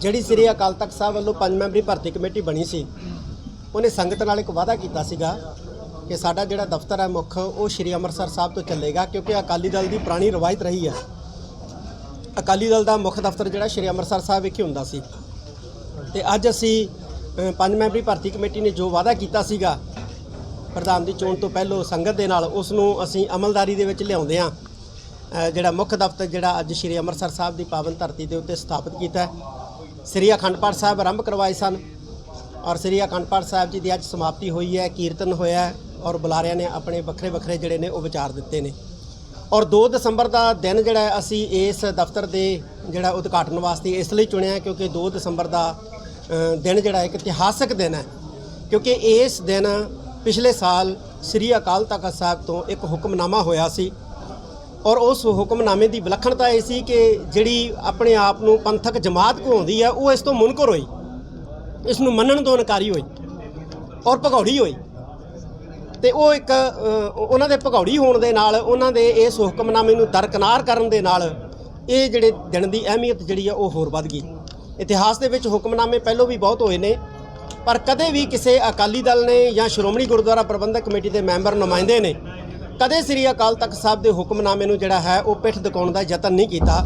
ਜਿਹੜੀ ਸ੍ਰੀ ਅਕਾਲ ਤਖਤ ਸਾਹਿਬ ਵੱਲੋਂ ਪੰਜ ਮੈਂਬਰੀ ਭਰਤੀ ਕਮੇਟੀ ਬਣੀ ਸੀ, ਉਹਨੇ ਸੰਗਤ ਨਾਲ ਇੱਕ ਵਾਅਦਾ ਕੀਤਾ ਸੀਗਾ ਕਿ ਸਾਡਾ ਜਿਹੜਾ ਦਫ਼ਤਰ ਹੈ ਮੁੱਖ, ਉਹ ਸ੍ਰੀ ਅੰਮ੍ਰਿਤਸਰ ਸਾਹਿਬ ਤੋਂ ਚੱਲੇਗਾ, ਕਿਉਂਕਿ ਅਕਾਲੀ ਦਲ ਦੀ ਪੁਰਾਣੀ ਰਵਾਇਤ ਰਹੀ ਹੈ। ਅਕਾਲੀ ਦਲ ਦਾ ਮੁੱਖ ਦਫ਼ਤਰ ਜਿਹੜਾ ਸ੍ਰੀ ਅੰਮ੍ਰਿਤਸਰ ਸਾਹਿਬ ਵਿਖੇ ਹੁੰਦਾ ਸੀ। ਤੇ ਅੱਜ ਅਸੀਂ ਪੰਜ ਮੈਂਬਰੀ ਭਰਤੀ ਕਮੇਟੀ ਨੇ ਜੋ ਵਾਅਦਾ ਕੀਤਾ ਸੀਗਾ, ਪ੍ਰਧਾਨ ਦੀ ਚੋਣ ਤੋਂ ਪਹਿਲਾਂ ਸੰਗਤ ਦੇ ਨਾਲ ਉਸ ਨੂੰ ਅਸੀਂ ਅਮਲਦਾਰੀ ਦੇ ਵਿੱਚ ਲਿਆਉਂਦੇ ਆ ਜਿਹੜਾ ਮੁੱਖ ਦਫ਼ਤਰ ਜਿਹੜਾ ਅੱਜ ਸ੍ਰੀ ਅੰਮ੍ਰਿਤਸਰ ਸਾਹਿਬ ਦੀ ਪਾਵਨ ਧਰਤੀ ਦੇ ਉੱਤੇ ਸਥਾਪਿਤ ਕੀਤਾ ਹੈ। ਸ੍ਰੀ ਅਖੰਡ ਪਾਠ ਸਾਹਿਬ ਆਰੰਭ ਕਰਵਾਏ ਸਨ ਔਰ ਸ੍ਰੀ ਅਖੰਡ ਪਾਠ ਸਾਹਿਬ ਜੀ ਦੀ ਅੱਜ ਸਮਾਪਤੀ ਹੋਈ ਹੈ, ਕੀਰਤਨ ਹੋਇਆ ਹੈ ਔਰ ਬੁਲਾਰਿਆਂ ਨੇ ਆਪਣੇ ਵੱਖਰੇ ਵੱਖਰੇ ਜਿਹੜੇ ਨੇ ਉਹ ਵਿਚਾਰ ਦਿੱਤੇ ਨੇ। ਔਰ 2 ਦਸੰਬਰ ਦਾ ਦਿਨ ਜਿਹੜਾ ਅਸੀਂ ਇਸ ਦਫ਼ਤਰ ਦੇ ਜਿਹੜਾ ਉਦਘਾਟਨ ਵਾਸਤੇ ਇਸ ਲਈ ਚੁਣਿਆ ਕਿਉਂਕਿ 2 ਦਸੰਬਰ ਦਾ ਦਿਨ ਜਿਹੜਾ ਇੱਕ ਇਤਿਹਾਸਕ ਦਿਨ ਹੈ। ਕਿਉਂਕਿ ਇਸ ਦਿਨ ਪਿਛਲੇ ਸਾਲ ਸ੍ਰੀ ਅਕਾਲ ਤਖਤ ਸਾਹਿਬ ਤੋਂ ਇੱਕ ਹੁਕਮਨਾਮਾ ਹੋਇਆ ਸੀ ਔਰ ਉਸ ਹੁਕਮਨਾਮੇ ਦੀ ਵਿਲੱਖਣਤਾ ਇਹ ਸੀ ਕਿ ਜਿਹੜੀ ਆਪਣੇ ਆਪ ਨੂੰ ਪੰਥਕ ਜਮਾਤ ਕਹਾਉਂਦੀ ਹੈ ਉਹ ਇਸ ਤੋਂ ਮੁਨਕਰ ਹੋਈ। ਇਸ ਨੂੰ ਮੰਨਣ ਤੋਂ ਇਨਕਾਰੀ ਹੋਈ ਔਰ ਭਗੌੜੀ ਹੋਈ। ਤੇ ਉਹ ਇੱਕ ਉਹਨਾਂ ਦੇ ਭਗੌੜੀ ਹੋਣ ਦੇ ਨਾਲ, ਉਹਨਾਂ ਦੇ ਇਸ ਹੁਕਮਨਾਮੇ ਨੂੰ ਦਰਕਨਾਰ ਕਰਨ ਦੇ ਨਾਲ ਇਹ ਜਿਹੜੇ ਦਿਨ ਦੀ ਅਹਿਮੀਅਤ ਜਿਹੜੀ ਆ, ਉਹ ਹੋਰ ਵੱਧ ਗਈ। ਇਤਿਹਾਸ ਦੇ ਵਿੱਚ ਹੁਕਮਨਾਮੇ ਪਹਿਲੋਂ ਵੀ ਬਹੁਤ ਹੋਏ ਨੇ, ਪਰ ਕਦੇ ਵੀ ਕਿਸੇ ਅਕਾਲੀ ਦਲ ਨੇ ਜਾਂ ਸ਼੍ਰੋਮਣੀ ਗੁਰਦੁਆਰਾ ਪ੍ਰਬੰਧਕ ਕਮੇਟੀ ਦੇ ਮੈਂਬਰ ਨੁਮਾਇੰਦੇ ਨੇ ਕਦੇ ਸ੍ਰੀ ਅਕਾਲ ਤਖਤ ਸਾਹਿਬ ਦੇ ਹੁਕਮਨਾਮੇ ਨੂੰ ਜਿਹੜਾ ਹੈ ਉਹ ਪਿੱਠ ਦਿਖਾਉਣ ਦਾ ਯਤਨ ਨਹੀਂ ਕੀਤਾ।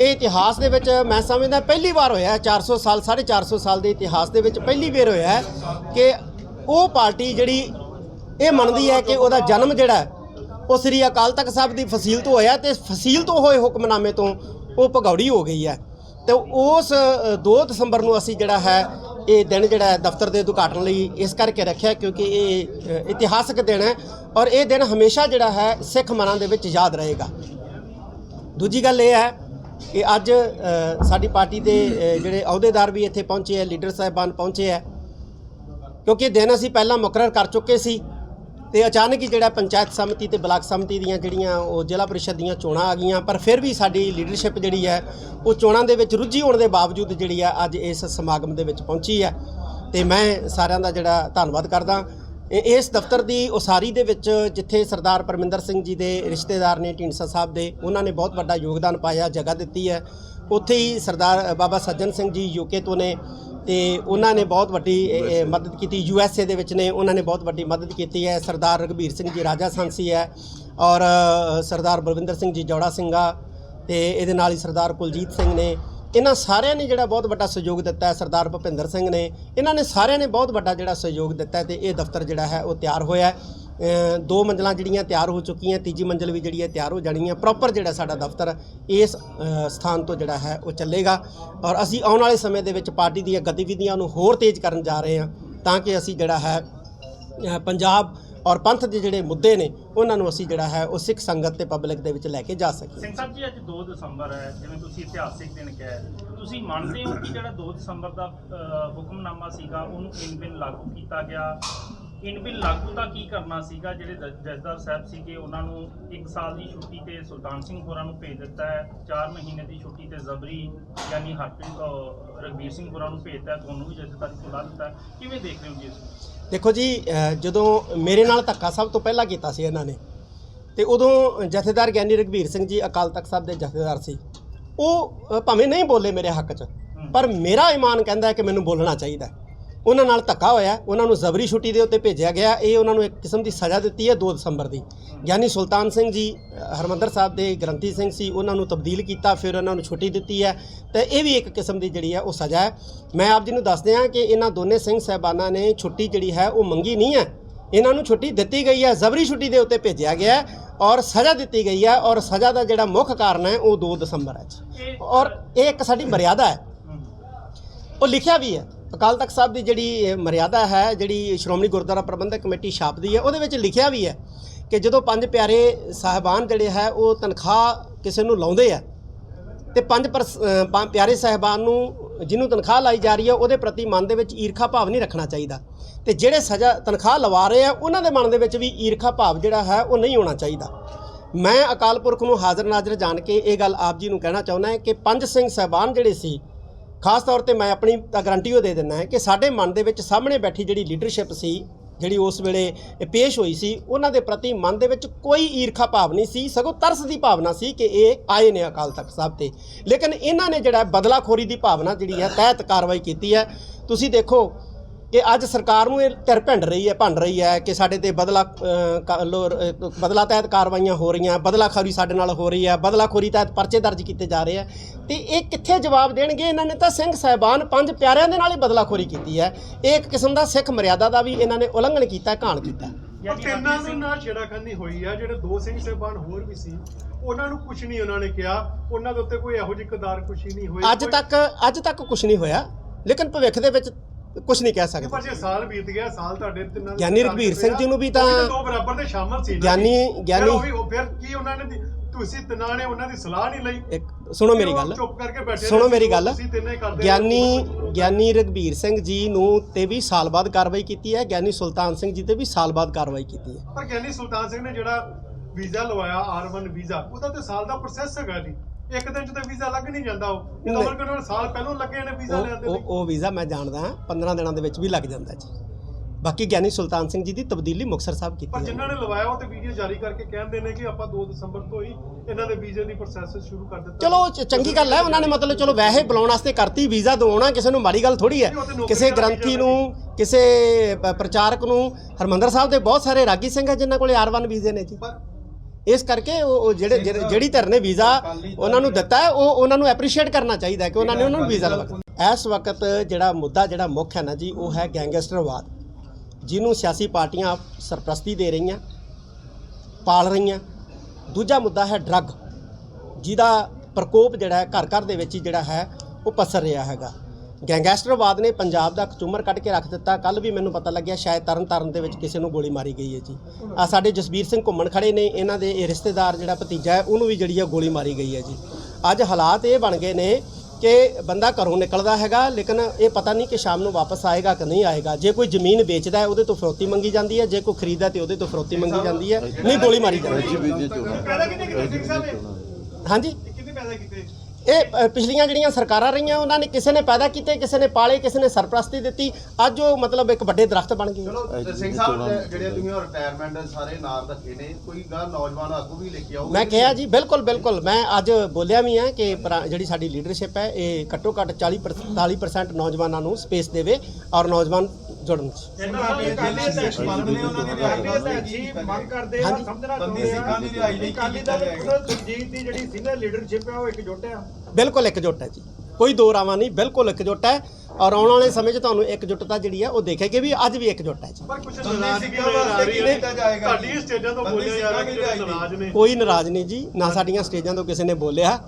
ਇਹ ਇਤਿਹਾਸ ਦੇ ਵਿੱਚ ਮੈਂ ਸਮਝਦਾ ਪਹਿਲੀ ਵਾਰ ਹੋਇਆ ਹੈ 400 ਸਾਲ 450 ਸਾਲ ਦੇ ਇਤਿਹਾਸ ਦੇ ਵਿੱਚ ਪਹਿਲੀ ਵਾਰ ਹੋਇਆ ਕਿ ਉਹ ਪਾਰਟੀ ਜਿਹੜੀ ਇਹ ਮੰਨਦੀ ਹੈ ਕਿ ਉਹਦਾ ਜਨਮ ਜਿਹੜਾ ਉਹ ਸ੍ਰੀ ਅਕਾਲ ਤਖਤ ਸਾਹਿਬ ਦੀ ਫਸੀਲ ਤੋਂ ਹੋਇਆ ਤੇ ਫਸੀਲ ਤੋਂ ਹੋਏ ਹੁਕਮਨਾਮੇ ਤੋਂ ਉਹ ਭਗੌੜੀ ਹੋ ਗਈ ਹੈ। ਤੇ ਉਸ ਅ, 2 ਦਸੰਬਰ ਨੂੰ ਅਸੀਂ ਜਿਹੜਾ ਹੈ ਇਹ ਦਿਨ ਜਿਹੜਾ ਦਫ਼ਤਰ ਦੇ ਉਦਘਾਟਨ ਲਈ ਇਸ ਕਰਕੇ ਰੱਖਿਆ ਕਿਉਂਕਿ ਇਹ ਇਤਿਹਾਸਕ ਦਿਨ ਹੈ। ਔਰ ਇਹ ਦਿਨ ਹਮੇਸ਼ਾ ਜਿਹੜਾ ਹੈ ਸਿੱਖ ਮਨਾਂ ਦੇ ਵਿੱਚ ਯਾਦ ਰਹੇਗਾ। ਦੂਜੀ ਗੱਲ ਇਹ ਹੈ ਕਿ ਅੱਜ ਸਾਡੀ ਪਾਰਟੀ ਦੇ ਜਿਹੜੇ ਅਹੁਦੇਦਾਰ ਵੀ ਇੱਥੇ ਪਹੁੰਚੇ ਹੈ, ਲੀਡਰ ਸਾਹਿਬਾਨ ਪਹੁੰਚੇ ਹੈ। ਕਿਉਂਕਿ ਇਹ ਦਿਨ ਅਸੀਂ ਪਹਿਲਾਂ ਮੁਕਰਰ ਕਰ ਚੁੱਕੇ ਸੀ ਤੇ ਅਚਾਨਕ ਹੀ ਜਿਹੜਾ ਪੰਚਾਇਤ ਸਮਿਤੀ ਤੇ ਬਲਾਕ ਸਮਿਤੀ ਦੀਆਂ ਜਿਹੜੀਆਂ ਉਹ ਜ਼ਿਲ੍ਹਾ ਪਰਿਸ਼ਦ ਦੀਆਂ ਚੋਣਾਂ ਆ ਗਈਆਂ, ਪਰ ਫਿਰ ਵੀ ਸਾਡੀ ਲੀਡਰਸ਼ਿਪ ਜਿਹੜੀ ਹੈ, ਉਹ ਚੋਣਾਂ ਦੇ ਵਿੱਚ ਰੁੱਝੀ ਹੋਣ ਦੇ ਬਾਵਜੂਦ ਜਿਹੜੀ ਆ ਅੱਜ ਇਸ ਸਮਾਗਮ ਦੇ ਵਿੱਚ ਪਹੁੰਚੀ ਹੈ। ਤੇ ਮੈਂ ਸਾਰਿਆਂ ਦਾ ਜਿਹੜਾ ਧੰਨਵਾਦ ਕਰਦਾ। ਇਸ ਦਫ਼ਤਰ ਦੀ ਉਸਾਰੀ ਦੇ ਵਿੱਚ ਜਿੱਥੇ ਸਰਦਾਰ ਪਰਮਿੰਦਰ ਸਿੰਘ ਜੀ ਦੇ ਰਿਸ਼ਤੇਦਾਰ ਨੇ ਢੀਂਡਸਾ ਸਾਹਿਬ ਦੇ ਉਹਨਾਂ ਨੇ ਬਹੁਤ ਵੱਡਾ ਯੋਗਦਾਨ ਪਾਇਆ ਜਗ੍ਹਾ ਦਿੱਤੀ ਹੈ। ਉੱਥੇ ਹੀ ਸਰਦਾਰ ਬਾਬਾ ਸੱਜਣ ਸਿੰਘ ਜੀ ਯੂਕੇ ਤੋਂ ਨੇ ਤੇ ਉਹਨਾਂ ਨੇ ਬਹੁਤ ਵੱਡੀ ਮਦਦ ਕੀਤੀ ਯੂ ਐਸ ਏ ਦੇ ਵਿੱਚ ਨੇ ਉਹਨਾਂ ਨੇ ਬਹੁਤ ਵੱਡੀ ਮਦਦ ਕੀਤੀ ਹੈ। ਸਰਦਾਰ ਰਘਬੀਰ ਸਿੰਘ ਜੀ ਰਾਜਾ ਸੰਸੀ ਹੈ ਔਰ ਸਰਦਾਰ ਬਲਵਿੰਦਰ ਸਿੰਘ ਜੀ ਜੌੜਾ ਸਿੰਘਾ ਤੇ ਇਹਦੇ ਨਾਲ ਹੀ ਸਰਦਾਰ ਕੁਲਜੀਤ ਸਿੰਘ ਨੇ ਇਹਨਾਂ ਸਾਰਿਆਂ ਨੇ ਜਿਹੜਾ ਬਹੁਤ ਵੱਡਾ ਸਹਿਯੋਗ ਦਿੱਤਾ ਹੈ, ਸਰਦਾਰ ਭੁਪਿੰਦਰ ਸਿੰਘ ਨੇ। ਇਹਨਾਂ ਨੇ ਸਾਰਿਆਂ ਨੇ ਬਹੁਤ ਵੱਡਾ ਜਿਹੜਾ ਸਹਿਯੋਗ ਦਿੱਤਾ ਹੈ ਤੇ ਇਹ ਦਫ਼ਤਰ ਜਿਹੜਾ ਹੈ, ਉਹ ਤਿਆਰ ਹੋਇਆ ਦੋ ਮੰਜ਼ਲਾਂ ਜਿਹੜੀਆਂ ਤਿਆਰ ਹੋ ਚੁੱਕੀਆਂ ਤੀਜੀ ਮੰਜ਼ਲ ਵੀ ਜਿਹੜੀ ਹੈ ਤਿਆਰ ਹੋ ਜਾਣੀ ਹੈ। ਪ੍ਰੋਪਰ ਜਿਹੜਾ ਸਾਡਾ ਦਫ਼ਤਰ ਇਸ ਸਥਾਨ ਤੋਂ ਜਿਹੜਾ ਹੈ, ਉਹ ਚੱਲੇਗਾ। ਔਰ ਅਸੀਂ ਆਉਣ ਵਾਲੇ ਸਮੇਂ ਦੇ ਵਿੱਚ ਪਾਰਟੀ ਦੀਆਂ ਗਤੀਵਿਧੀਆਂ ਨੂੰ ਹੋਰ ਤੇਜ਼ ਕਰਨ ਜਾ ਰਹੇ ਹਾਂ, ਤਾਂ ਕਿ ਅਸੀਂ ਜਿਹੜਾ ਹੈ ਪੰਜਾਬ ਔਰ ਪੰਥ ਦੇ ਜਿਹੜੇ ਮੁੱਦੇ ਨੇ, ਉਹਨਾਂ ਨੂੰ ਅਸੀਂ ਜਿਹੜਾ ਹੈ, ਉਹ ਸਿੱਖ ਸੰਗਤ ਤੇ ਪਬਲਿਕ ਦੇ ਵਿੱਚ ਲੈ ਕੇ ਜਾ ਸਕੀਏ। ਸਿੰਘ ਸਾਹਿਬ ਜੀ, ਅੱਜ 2 ਦਸੰਬਰ ਹੈ, ਜਿਵੇਂ ਤੁਸੀਂ ਇਤਿਹਾਸਿਕ ਦਿਨ ਕਿਹਾ ਤੁਸੀਂ ਮੰਨਦੇ ਹੋ ਕਿ ਜਿਹੜਾ 2 ਦਸੰਬਰ ਦਾ ਹੁਕਮਨਾਮਾ ਸੀਗਾ, ਉਹਨੂੰ ਇਨ ਬਿਨ ਲਾਗੂ ਕੀਤਾ ਗਿਆ? ਇਨ ਬਿਨ ਲਾਗੂ ਤਾਂ ਕੀ ਕਰਨਾ ਸੀਗਾ? ਜਿਹੜੇ ਜ- ਜਥੇਦਾਰ ਸਾਹਿਬ ਸੀਗੇ ਉਹਨਾਂ ਨੂੰ 1 ਸਾਲ ਦੀ ਛੁੱਟੀ ਤੇ ਸੁਲਤਾਨ ਸਿੰਘ ਹੋਰਾਂ ਨੂੰ ਭੇਜ ਦਿੱਤਾ ਹੈ। 4 ਮਹੀਨੇ ਦੀ ਛੁੱਟੀ ਤੇ ਜ਼ਬਰੀ ਯਾਨੀ ਹਰਪ੍ਰੀਤ ਰਘਬੀਰ ਸਿੰਘ ਹੋਰਾਂ ਨੂੰ ਭੇਜਤਾ ਤੁਹਾਨੂੰ ਵੀ ਜਥੇਦਾਰ ਤੋਂ ਲਾ ਦਿੱਤਾ। ਕਿਵੇਂ ਦੇਖ ਰਹੇ ਹੋ ਜੀ ਇਸ ਨੂੰ? ਦੇਖੋ ਜੀ ਜਦੋਂ ਮੇਰੇ ਨਾਲ ਧੱਕਾ ਸਭ ਤੋਂ ਪਹਿਲਾਂ ਕੀਤਾ ਸੀ ਇਹਨਾਂ ਨੇ ਤੇ ਉਦੋਂ ਜਥੇਦਾਰ ਗਿਆਨੀ ਰਘਬੀਰ ਸਿੰਘ ਜੀ ਅਕਾਲ ਤਖਤ ਸਾਹਿਬ ਦੇ ਜਥੇਦਾਰ ਸੀ। ਉਹ ਭਾਵੇਂ ਨਹੀਂ ਬੋਲੇ ਮੇਰੇ ਹੱਕ 'ਚ ਪਰ ਮੇਰਾ ਇਮਾਨ ਕਹਿੰਦਾ ਹੈ ਕਿ ਮੈਨੂੰ ਬੋਲਣਾ ਚਾਹੀਦਾ। ਉਹਨਾਂ ਨਾਲ ਧੱਕਾ ਹੋਇਆ ਉਹਨਾਂ ਨੂੰ ਜ਼ਬਰੀ ਛੁੱਟੀ ਦੇ ਉੱਤੇ ਭੇਜਿਆ ਗਿਆ। ਇਹ ਉਹਨਾਂ ਨੂੰ ਇੱਕ ਕਿਸਮ ਦੀ ਸਜ਼ਾ ਦਿੱਤੀ ਹੈ 2 ਦਸੰਬਰ ਦੀ। ਗਿਆਨੀ ਸੁਲਤਾਨ ਸਿੰਘ ਜੀ ਅ, ਹਰਿਮੰਦਰ ਸਾਹਿਬ ਦੇ ਗ੍ਰੰਥੀ ਸਿੰਘ ਸੀ ਉਹਨਾਂ ਨੂੰ ਤਬਦੀਲ ਕੀਤਾ ਫਿਰ ਉਹਨਾਂ ਨੂੰ ਛੁੱਟੀ ਦਿੱਤੀ ਹੈ। ਤੇ ਇਹ ਵੀ ਇੱਕ ਕਿਸਮ ਦੀ ਜਿਹੜੀ ਹੈ ਉਹ ਸਜ਼ਾ ਹੈ। ਮੈਂ ਆਪ ਜੀ ਨੂੰ ਦੱਸ ਦਿਆਂ ਕਿ ਇਹਨਾਂ ਦੋਨੇ ਸਿੰਘ ਸਾਹਿਬਾਨਾਂ ਨੇ ਛੁੱਟੀ ਜਿਹੜੀ ਹੈ ਉਹ ਮੰਗੀ ਨਹੀਂ ਹੈ। ਇਹਨਾਂ ਨੂੰ ਛੁੱਟੀ ਦਿੱਤੀ ਗਈ ਹੈ ਜ਼ਬਰੀ ਛੁੱਟੀ ਦੇ ਉੱਤੇ ਭੇਜਿਆ ਗਿਆ ਔਰ ਸਜ਼ਾ ਦਿੱਤੀ ਗਈ ਹੈ ਔਰ ਸਜ਼ਾ ਦਾ ਜਿਹੜਾ ਮੁੱਖ ਕਾਰਨ ਹੈ ਉਹ 2 ਦਸੰਬਰ ਹੈ ਔਰ ਇਹ ਇੱਕ ਸਾਡੀ ਮਰਿਆਦਾ ਹੈ। ਉਹ ਲਿਖਿਆ ਵੀ ਹੈ। ਅਕਾਲ ਤਖਤ ਸਾਹਿਬ ਦੀ ਜਿਹੜੀ ਮਰਿਆਦਾ ਹੈ, ਜਿਹੜੀ ਸ਼੍ਰੋਮਣੀ ਗੁਰਦੁਆਰਾ ਪ੍ਰਬੰਧਕ ਕਮੇਟੀ ਛਾਪਦੀ ਹੈ, ਉਹਦੇ ਵਿੱਚ ਲਿਖਿਆ ਵੀ ਹੈ ਕਿ ਜਦੋਂ ਪੰਜ ਪਿਆਰੇ ਸਾਹਿਬਾਨ ਜਿਹੜੇ ਹੈ, ਉਹ ਤਨਖਾਹ ਕਿਸੇ ਨੂੰ ਲਾਉਂਦੇ ਆ ਤੇ ਪੰਜ ਪਰਸ- ਪਿਆਰੇ ਸਾਹਿਬਾਨ ਨੂੰ ਜਿਹਨੂੰ ਤਨਖਾਹ ਲਾਈ ਜਾ ਰਹੀ ਹੈ, ਉਹਦੇ ਪ੍ਰਤੀ ਮਨ ਦੇ ਵਿੱਚ ਈਰਖਾ ਭਾਵ ਨਹੀਂ ਰੱਖਣਾ ਚਾਹੀਦਾ। ਤੇ ਜਿਹੜੇ ਸਜ਼ਾ ਤਨਖਾਹ ਲਵਾ ਰਹੇ ਆ, ਉਹਨਾਂ ਦੇ ਮਨ ਦੇ ਵਿੱਚ ਵੀ ਈਰਖਾ ਭਾਵ ਜਿਹੜਾ ਹੈ, ਉਹ ਨਹੀਂ ਹੋਣਾ ਚਾਹੀਦਾ। ਮੈਂ ਅਕਾਲ ਪੁਰਖ ਨੂੰ ਹਾਜ਼ਰ ਨਾਜ਼ਰ ਜਾਣ ਕੇ ਇਹ ਗੱਲ ਆਪ ਜੀ ਨੂੰ ਕਹਿਣਾ ਚਾਹੁੰਦਾ ਹਾਂ ਕਿ ਪੰਜ ਸਿੰਘ ਸਾਹਿਬਾਨ ਜਿਹੜੇ ਸੀ ਖਾਸ ਤੌਰ ਤੇ ਮੈਂ ਆਪਣੀ ਤਾਂ ਗਰੰਟੀ ਉਹ ਦੇ ਦਿੰਦਾ ਹੈ ਕਿ ਸਾਡੇ ਮਨ ਦੇ ਵਿੱਚ ਸਾਹਮਣੇ ਬੈਠੀ ਜਿਹੜੀ ਲੀਡਰਸ਼ਿਪ ਸੀ, ਜਿਹੜੀ ਉਸ ਵੇਲੇ ਪੇਸ਼ ਹੋਈ ਸੀ, ਉਹਨਾਂ ਦੇ ਪ੍ਰਤੀ ਮਨ ਦੇ ਵਿੱਚ ਕੋਈ ਈਰਖਾ ਭਾਵ ਨਹੀਂ ਸੀ, ਸਗੋਂ ਤਰਸ ਦੀ ਭਾਵਨਾ ਸੀ ਕਿ ਇਹ ਆਏ ਨੇ ਅਕਾਲ ਤਖਤ ਸਾਹਿਬ ਤੇ। ਲੇਕਿਨ ਇਹਨਾਂ ਨੇ ਜਿਹੜਾ ਬਦਲਾਖੋਰੀ ਦੀ ਭਾਵਨਾ ਜਿਹੜੀ ਹੈ, ਤਹਿਤ ਕਾਰਵਾਈ ਕੀਤੀ ਹੈ। ਤੁਸੀਂ ਦੇਖੋ ਕਿ ਅੱਜ ਸਰਕਾਰ ਨੂੰ ਇਹ ਧਿਰ ਭੰਡ ਰਹੀ ਹੈ ਭੰਡ ਰਹੀ ਹੈ ਕਿ ਸਾਡੇ ਤੇ ਬਦਲਾ ਬਦਲਾ ਤਹਿਤ ਕਾਰਵਾਈਆਂ ਹੋ ਰਹੀਆਂ ਬਦਲਾਖੋਰੀ ਸਾਡੇ ਨਾਲ ਹੋ ਰਹੀ ਹੈ ਬਦਲਾਖੋਰੀ ਤਹਿਤ ਪਰਚੇ ਦਰਜ ਕੀਤੇ ਜਾ ਰਹੇ ਆ ਤੇ ਇਹ ਕਿੱਥੇ ਜਵਾਬ ਦੇਣਗੇ? ਇਹਨਾਂ ਨੇ ਤਾਂ ਸਿੰਘ ਸਾਹਿਬਾਨ ਪੰਜ ਪਿਆਰਿਆਂ ਦੇ ਨਾਲ ਹੀ ਬਦਲਾਖੋਰੀ ਕੀਤੀ ਹੈ। ਇਹ ਇੱਕ ਕਿਸਮ ਦਾ ਸਿੱਖ ਮਰਿਆਦਾ ਦਾ ਵੀ ਇਹਨਾਂ ਨੇ ਉਲੰਘਣ ਕੀਤਾ ਘਾਣ ਕੀਤਾ। ਪਰ ਯਾਨੀ ਤਿੰਨਾਂ ਹਰਪ੍ਰੀਤ ਨੂੰ ਸਿੰਘ ਨਾਲ ਛੇੜਾਖਾਨੀ ਹੋਈ ਆ ਜਿਹੜੇ ਦੋ ਸਿੰਘ ਸਾਹਿਬਾਨ ਹੋਰ ਵੀ ਸੀ ਉਹਨਾਂ ਨੂੰ ਕੁਝ ਨਹੀਂ ਉਹਨਾਂ ਨੇ ਕਿਹਾ। ਉਹਨਾਂ ਦੇ ਉੱਤੇ ਕੋਈ ਇਹੋ ਜਿਹੀ ਕਦਾਰ ਕੁਸ਼ੀ ਨਹੀਂ ਹੋਈ। ਅੱਜ ਤੱਕ ਅੱਜ ਤੱਕ ਕੁਝ ਨਹੀਂ ਹੋਇਆ। ਲੇਕਿਨ ਭਵਿੱਖ ਦੇ ਵਿੱਚ ਕੁਝ ਨਹੀਂ ਕਹਿ ਪਰ ਸਕਦੇ ਜੇ ਸਾਲ ਬੀਤ ਗਿਆ ਸਾਲ ਤੁਹਾਡੇ ਤਿੰਨਾਂ ਦੇ ਗਿਆਨੀ ਰਘਬੀਰ ਸਿੰਘ ਜੀ ਨੂੰ ਵੀ ਤਾਂ- ਉਹ ਦੋ ਬਰਾਬਰ ਦੇ ਸ਼ਾਮਲ ਸੀ ਨਾ ਗਿਆਨੀ ਫਿਰ ਗਿਆਨੀ ਉਹ ਵੀ ਉਹ ਫਿਰ ਕੀ ਉਹਨਾਂ ਨੇ ਦੀ- ਤੁਸੀਂ ਤਿੰਨਾਂ ਨੇ ਉਹਨਾਂ ਦੀ ਸਲਾਹ ਨਹੀਂ ਲਈ? ਇੱਕ ਸੁਣੋ ਮੇਰੀ ਗੱਲ। ਚੁੱਪ ਕਰਕੇ ਬੈਠੇ ਸੁਣੋ ਰਹੇ, ਮੇਰੀ ਗੱਲ। ਤੁਸੀਂ ਤਿੰਨੇ ਕਰਦੇ ਰਹੇ, ਗਿਆਨੀ ਗਿਆਨੀ ਰਘਬੀਰ ਸਿੰਘ ਜੀ ਨੂੰ ਤੇ ਵੀ ਸਾਲ ਬਾਅਦ ਕਾਰਵਾਈ ਕੀਤੀ ਹੈ। ਗਿਆਨੀ ਸੁਲਤਾਨ ਸਿੰਘ ਜੀ ਤੇ ਵੀ ਸਾਲ ਬਾਅਦ ਕਾਰਵਾਈ ਕੀਤੀ ਹੈ। ਪਰ ਗਿਆਨੀ ਸੁਲਤਾਨ ਸਿੰਘ ਨੇ ਜਿਹੜਾ ਵੀਜ਼ਾ ਲਵਾਇਆ ਆਰ1 ਵੀਜ਼ਾ ਉਹਦਾ ਤੇ ਸਾਲ ਦਾ ਪ੍ਰੋਸੈਸ ਹੈਗਾ ਜੀ। ਇੱਕ ਦਿਨ ਚ ਤਾਂ ਵੀਜ਼ਾ ਲੱਗ ਨਹੀਂ ਜਾਂਦਾ ਉਹ। ਨਹੀਂ। ਕਮਲ ਕਨਵਰ ਸਾਲ ਪਹਿਲਾਂ ਲੱਗੇ ਨੇ ਵੀਜ਼ਾ ਲੈਣ ਦੇ ਉਹ ਲਈ। ਉਹ ਵੀਜ਼ਾ ਮੈਂ ਜਾਣਦਾ ਹਾਂ 15 ਦਿਨਾਂ ਦੇ ਵਿੱਚ ਵੀ ਲੱਗ ਜਾਂਦਾ ਜੀ। ਬਾਕੀ ਗਿਆਨੀ ਸੁਲਤਾਨ ਸਿੰਘ ਜੀ ਦੀ ਤਬਦੀਲੀ ਮੁਕਤਸਰ ਸਾਹਿਬ ਪਰ ਕੀਤੀ ਜਿਨ੍ਹਾਂ ਹੈ। ਨੇ ਲਵਾਇਆ ਉਹ ਤੇ ਵੀਡੀਓ ਜਾਰੀ ਕਰਕੇ ਕਹਿੰਦੇ ਨੇ ਕਿ ਆਪਾਂ 2 ਦਸੰਬਰ ਤੋਂ ਹੀ ਇਹਨਾਂ ਦੇ ਵੀਜ਼ੇ ਦੀ ਪ੍ਰੋਸੈਸ ਸ਼ੁਰੂ ਕਰ ਦਿੱਤਾ। ਚਲੋ ਚ- ਚੰਗੀ ਗੱਲ ਹੈ ਉਹਨਾਂ ਨੇ ਮਤਲਬ ਚਲੋ ਵੈਸੇ ਬੁਲਾਉਣ ਵਾਸਤੇ ਕਰਤੀ ਵੀਜ਼ਾ ਦਿਵਾਉਣਾ ਕਿਸੇ ਨੂੰ ਮਾੜੀ ਗੱਲ ਥੋੜੀ ਹੈ। ਕਿਸੇ ਗ੍ਰੰਥੀ ਨੂੰ ਕਿਸੇ ਪ- ਪ੍ਰਚਾਰਕ ਨੂੰ ਹਰਮੰਦਰ ਸਾਹਿਬ ਦੇ ਬਹੁਤ ਸਾਰੇ ਰਾਗੀ ਸਿੰਘ ਹੈ ਜਿਨ੍ਹਾਂ ਕੋਲੇ ਆਰ1 ਵੀਜ਼ੇ ਨੇ ਜੀ। ਪਰ ਇਸ ਕਰਕੇ ਉਹ ਜਿਹੜੇ ਜਿਹੜੇ- ਜਿਹੜੀ ਧਿਰ ਨੇ ਵੀਜ਼ਾ ਉਹਨਾਂ ਨੂੰ ਦਿੱਤਾ ਹੈ ਉਹ ਉਹਨਾਂ ਨੂੰ ਐਪਰੀਸ਼ੀਏਟ ਕਰਨਾ ਚਾਹੀਦਾ ਹੈ ਕਿ ਉਹਨਾਂ ਨੇ ਉਹਨਾਂ ਨੂੰ ਵੀਜ਼ਾ ਲਵਾਇਆ ਇਸ ਵਕਤ ਜਿਹੜਾ ਮੁੱਦਾ ਜਿਹੜਾ ਮੁੱਖ ਹੈ ਨਾ ਜੀ ਉਹ ਹੈ ਗੈਂਗਸਟਰਵਾਦ। ਜਿਹਨੂੰ ਸਿਆਸੀ ਪਾਰਟੀਆਂ ਸਰਪ੍ਰਸਤੀ ਦੇ ਰਹੀਆਂ ਪਾਲ ਰਹੀਆਂ। ਦੂਜਾ ਮੁੱਦਾ ਹੈ ਡਰੱਗ। ਜਿਹਦਾ ਪ੍ਰਕੋਪ ਜਿਹੜਾ ਹੈ ਘਰ ਘਰ ਦੇ ਵਿੱਚ ਹੀ ਜਿਹੜਾ ਹੈ ਉਹ ਪਸਰ ਰਿਹਾ ਹੈਗਾ। ਗੈਂਗਸਟਰਵਾਦ ਨੇ ਪੰਜਾਬ ਦਾ ਕਚੂਮਰ ਕੱਢ ਕੇ ਰੱਖ ਦਿੱਤਾ। ਕੱਲ ਵੀ ਮੈਨੂੰ ਪਤਾ ਲੱਗਿਆ ਸ਼ਾਇਦ ਤਰਨ ਤਾਰਨ ਦੇ ਵਿੱਚ ਕਿਸੇ ਨੂੰ ਗੋਲੀ ਮਾਰੀ ਗਈ ਹੈ ਜੀ। ਆ ਸਾਡੇ ਜਸਬੀਰ ਸਿੰਘ ਘੁੰਮਣ ਖੜੇ ਨੇ ਇਹਨਾਂ ਦੇ ਇਹ ਰਿਸ਼ਤੇਦਾਰ ਜਿਹੜਾ ਭਤੀਜਾ ਹੈ ਉਹਨੂੰ ਵੀ ਜਿਹੜੀ ਹੈ ਗੋਲੀ ਮਾਰੀ ਗਈ ਹੈ ਜੀ। ਅੱਜ ਹਾਲਾਤ ਇਹ ਬਣ ਗਏ ਨੇ ਕਿ ਬੰਦਾ ਘਰੋਂ ਨਿਕਲਦਾ ਹੈਗਾ ਲੇਕਿਨ ਇਹ ਪਤਾ ਨਹੀਂ ਕਿ ਸ਼ਾਮ ਨੂੰ ਵਾਪਸ ਆਏਗਾ ਕਿ ਨਹੀਂ ਆਏਗਾ। ਜੇ ਕੋਈ ਜ਼ਮੀਨ ਵੇਚਦਾ ਹੈ ਉਹਦੇ ਤੋਂ ਫਰੋਤੀ ਮੰਗੀ ਜਾਂਦੀ ਹੈ ਜੇ ਕੋਈ ਖਰੀਦਦਾ ਤੇ ਉਹਦੇ ਤੋਂ ਫਰੋਤੀ ਮੰਗੀ ਜਾਂਦੀ ਹੈ ਨਹੀਂ ਗੋਲੀ ਮਾਰੀ ਜਾਂਦੀ ਹੈ। ਹਾਂਜੀ? ਕਿੰਨੇ ਪੈਦਾ ਕੀਤੇ? ਇਹ ਪਿਛਲੀਆਂ ਜਿਹੜੀਆਂ ਸਰਕਾਰਾਂ ਰਹੀਆਂ ਉਹਨਾਂ ਨੇ ਕਿਸੇ ਨੇ ਪੈਦਾ ਕੀਤੇ ਕਿਸੇ ਨੇ ਪਾਲੇ ਕਿਸੇ ਨੇ ਸਰਪ੍ਰਸਤੀ ਦਿੱਤੀ ਅੱਜ ਉਹ ਮਤਲਬ ਇੱਕ ਵੱਡੇ ਦਰਖਤ ਬਣ ਗਏ। ਚਲੋ ਸਿੰਘ ਸਾਹਿਬ ਜਿਹੜੇ ਤੁਸੀਂ ਰਿਟਾਇਰਮੈਂਟ ਸਾਰੇ ਨਾਲ ਰੱਖੇ ਨੇ ਕੋਈ ਗੱਲ ਨੌਜਵਾਨ ਆਗੂ ਵੀ ਲੈ ਕੇ ਆਓ ਮੈਂ ਕਿਹਾ ਜੀ ਬਿਲਕੁਲ ਬਿਲਕੁਲ। ਮੈਂ ਅੱਜ ਬੋਲਿਆ ਵੀ ਹਾਂ ਕਿ ਜਿਹੜੀ ਸਾਡੀ ਲੀਡਰਸ਼ਿਪ ਹੈ ਇਹ ਘੱਟੋ ਘੱਟ 40 45% ਨੌਜਵਾਨਾਂ ਨੂੰ ਸਪੇਸ ਦੇਵੇ ਔਰ ਨੌਜਵਾਨ ਜੁੜਨ 'ਚ। ਬਿਲਕੁਲ ਇਕਜੁੱਟ ਹੈ ਜੀ। ਕੋਈ ਦੋ ਰਾਵਾਂ ਨਹੀਂ ਬਿਲਕੁਲ ਇਕਜੁੱਟ ਹੈ। ਔਰ ਆਉਣ ਵਾਲੇ ਸਮੇਂ 'ਚ ਤੁਹਾਨੂੰ ਇਕਜੁੱਟਤਾ ਜਿਹੜੀ ਹੈ ਉਹ ਦੇਖੇਗੀ ਵੀ ਅੱਜ ਵੀ ਇਕਜੁੱਟ ਹੈ ਜੀ। ਪਰ ਕੁਝ ਤੁਹਾਡੀ ਸਟੇਜਾਂ ਤੋਂ ਬੋਲਿਆ ਰਿਹਾ ਕਿ ਨਾਰਾਜ਼ ਨੇ। ਕੋਈ ਨਾਰਾਜ਼ ਨਹੀਂ ਜੀ ਨਾ ਸਾਡੀਆਂ ਸਟੇਜਾਂ ਤੋਂ ਕਿਸੇ ਨੇ ਬੋਲਿਆ।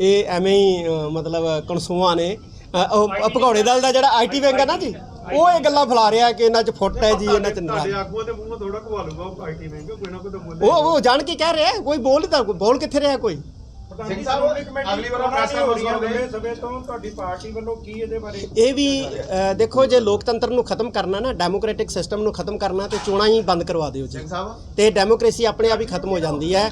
ਇਹ ਐਵੇਂ ਹੀ ਮਤਲਬ ਕਨਸੂਆਂ ਨੇ। ਉਹ ਭਗੌੜੇ ਦਲ ਦਾ ਜਿਹੜਾ ਆਈਟੀ ਵਿੰਗ ਹੈ ਨਾ ਜੀ ਉਹ ਇਹ ਗੱਲਾਂ ਫੈਲਾ ਰਿਹਾ ਕਿ ਇਹਨਾਂ 'ਚ ਫੁੱਟ ਹੈ ਜੀ ਇਹਨਾਂ 'ਚ ਨਾਰਾਜ਼ ਤੁਹਾਡੇ ਆਗੂਆਂ ਦੇ ਮੂੰਹੋਂ ਥੋੜਾ ਘਵਾ ਲੂਗਾ ਉਹ ਆਈਟੀ ਮਹਿੰਗਾ ਕੋਈ ਨਾ ਕੋਈ ਤਾਂ ਬੋਲੇ ਉਹ ਉਹ ਜਾਣ ਕੇ ਕਹਿ ਰਿਹਾ ਕੋਈ ਬੋਲ ਤਾਂ ਬੋਲ ਕਿੱਥੇ ਰਿਹਾ ਕੋਈ? ਸਿੰਘ ਸਾਹਿਬ, ਅਗਲੀ ਵਾਰ ਪ੍ਰੈਸਾਂ ਹੋਣੀਆਂ ਨੇ। ਸਭੇ ਤੋਂ ਤੁਹਾਡੀ ਪਾਰਟੀ ਵੱਲੋਂ ਕੀ ਇਹਦੇ ਬਾਰੇ ਇਹ ਵੀ ਅ, ਦੇਖੋ ਜੇ ਲੋਕਤੰਤਰ ਨੂੰ ਖਤਮ ਕਰਨਾ ਨਾ ਡੈਮੋਕ੍ਰੈਟਿਕ ਸਿਸਟਮ ਨੂੰ ਖਤਮ ਕਰਨਾ ਤੇ ਚੋਣਾਂ ਹੀ ਬੰਦ ਕਰਵਾ ਦਿਓ ਜੀ। ਸਿੰਘ ਸਾਹਿਬ? ਤੇ ਡੈਮੋਕ੍ਰੇਸੀ ਆਪਣੇ ਆਪ ਹੀ ਖਤਮ ਹੋ ਜਾਂਦੀ ਹੈ।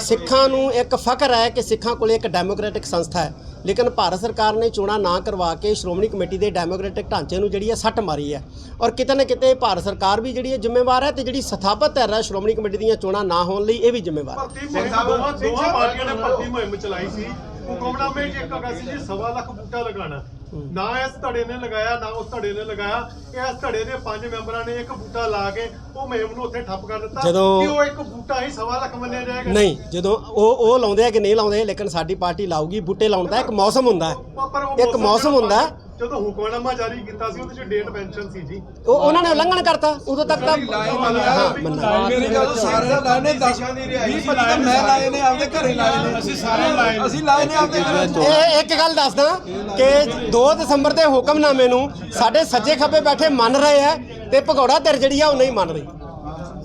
ਸਿੱਖਾਂ ਨੂੰ ਇੱਕ ਫਖਰ ਹੈ ਕਿ ਸਿੱਖਾਂ ਕੋਲੇ ਇੱਕ ਡੈਮੋਕ੍ਰੈਟਿਕ ਸੰਸਥਾ ਹੈ। ਲੇਕਿਨ ਭਾਰਤ ਸਰਕਾਰ ਨੇ ਚੋਣਾਂ ਨਾ ਕਰਵਾ ਕੇ ਸ਼੍ਰੋਮਣੀ ਕਮੇਟੀ ਦੇ ਡੈਮੋਕ੍ਰੈਟਿਕ ਢਾਂਚੇ ਨੂੰ ਜਿਹੜੀ ਹੈ ਸੱਟ ਮਾਰੀ ਹੈ। ਔਰ ਕਿਤੇ ਨਾ ਕਿਤੇ ਭਾਰਤ ਸਰਕਾਰ ਵੀ ਜਿਹੜੀ ਹੈ ਜ਼ਿੰਮੇਵਾਰ ਹੈ ਤੇ ਜਿਹੜੀ ਸਥਾਪਿਤ ਹੈ ਸ਼੍ਰੋਮਣੀ ਕਮੇਟੀ ਦੀਆਂ ਚੋਣਾਂ ਨਾ ਹੋਣ ਲਈ ਇਹ ਵੀ ਜ਼ਿੰਮੇਵਾਰ ਹੈ। ਸਿੰਘ ਸਾਹਿਬ, ਦੋਵਾਂ ਪਾਰਟੀਆਂ ਨੇ ਭਰਤੀ ਮੁਹਿੰਮ ਚਲਾਈ ਸੀ। ਹੁਕਮਨਾਮੇ 'ਚ ਇੱਕ ਹੈਗਾ ਜੀ ਸਵਾ ਲੱਖ ਬੂਟਾ ਲਗਾਉਣਾ। ਨਾ ਇਸ ਧੜੇ ਨੇ ਲਗਾਇਆ ਨਾ ਉਸ ਧੜੇ ਨੇ ਲਗਾਇਆ। ਇਸ ਧੜੇ ਦੇ ਪੰਜ ਮੈਂਬਰਾਂ ਨੇ ਇੱਕ ਬੂਟਾ ਲਾ ਕੇ ਉਹ ਮੁਹਿੰਮ ਨੂੰ ਉੱਥੇ ਠੱਪ ਕਰ ਦਿੱਤਾ ਜਦੋਂ- ਕਿ ਉਹ ਇੱਕ ਬੂਟਾ ਹੀ ਸਵਾ ਲੱਖ ਮੰਨਿਆ ਜਾਏਗਾ। ਨਹੀਂ ਜਦੋਂ ਉਹ ਉਹ ਲਾਉਂਦੇ ਆ ਕਿ ਨਹੀਂ ਲਾਉਂਦੇ ਲੇਕਿਨ ਸਾਡੀ ਪਾਰਟੀ ਲਾਊਗੀ ਬੂਟੇ ਲਾਉਣ ਦਾ ਇੱਕ ਮੌਸਮ ਹੁੰਦਾ ਹੈ। ਪਰ ਉਹ ਇੱਕ ਮੌਸਮ ਹੁੰਦਾ ਹੈ। ਜਦੋਂ ਹੁਕਮਨਾਮਾ ਜਾਰੀ ਕੀਤਾ ਸੀ ਉਹਦੇ 'ਚ ਡੇਟ ਮੈਂਸ਼ਨ ਸੀ ਜੀ। ਉਹ ਉਹਨਾਂ ਨੇ ਉਲੰਘਣ ਕਰਤਾ ਉਦੋਂ ਤੱਕ ਤਾਂ ਮੇਰੀ ਗੱਲ ਸਾਰਿਆਂ ਲਾਏ ਨੇ 10 20 25 ਤਾਂ ਮੈਂ ਲਾਏ ਨੇ ਆਪਦੇ ਘਰੇ ਲਾਏ ਨੇ। ਅਸੀਂ ਸਾਰੇ ਲਾਏ ਅਸੀਂ ਲਾਏ ਨੇ ਆਪਦੇ ਘਰੇ। ਇਹ ਇੱਕ ਗੱਲ ਦੱਸਦਾ ਕਿ 2 ਦਸੰਬਰ ਦੇ ਹੁਕਮਨਾਮੇ ਨੂੰ ਸਾਡੇ ਸੱਜੇ ਖੱਬੇ ਬੈਠੇ ਮੰਨ ਰਹੇ ਆ ਤੇ ਭਗੌੜਾ ਧਿਰ ਜਿਹੜੀ ਆ ਉਹ ਨਹੀਂ ਮੰਨ ਰਹੀ।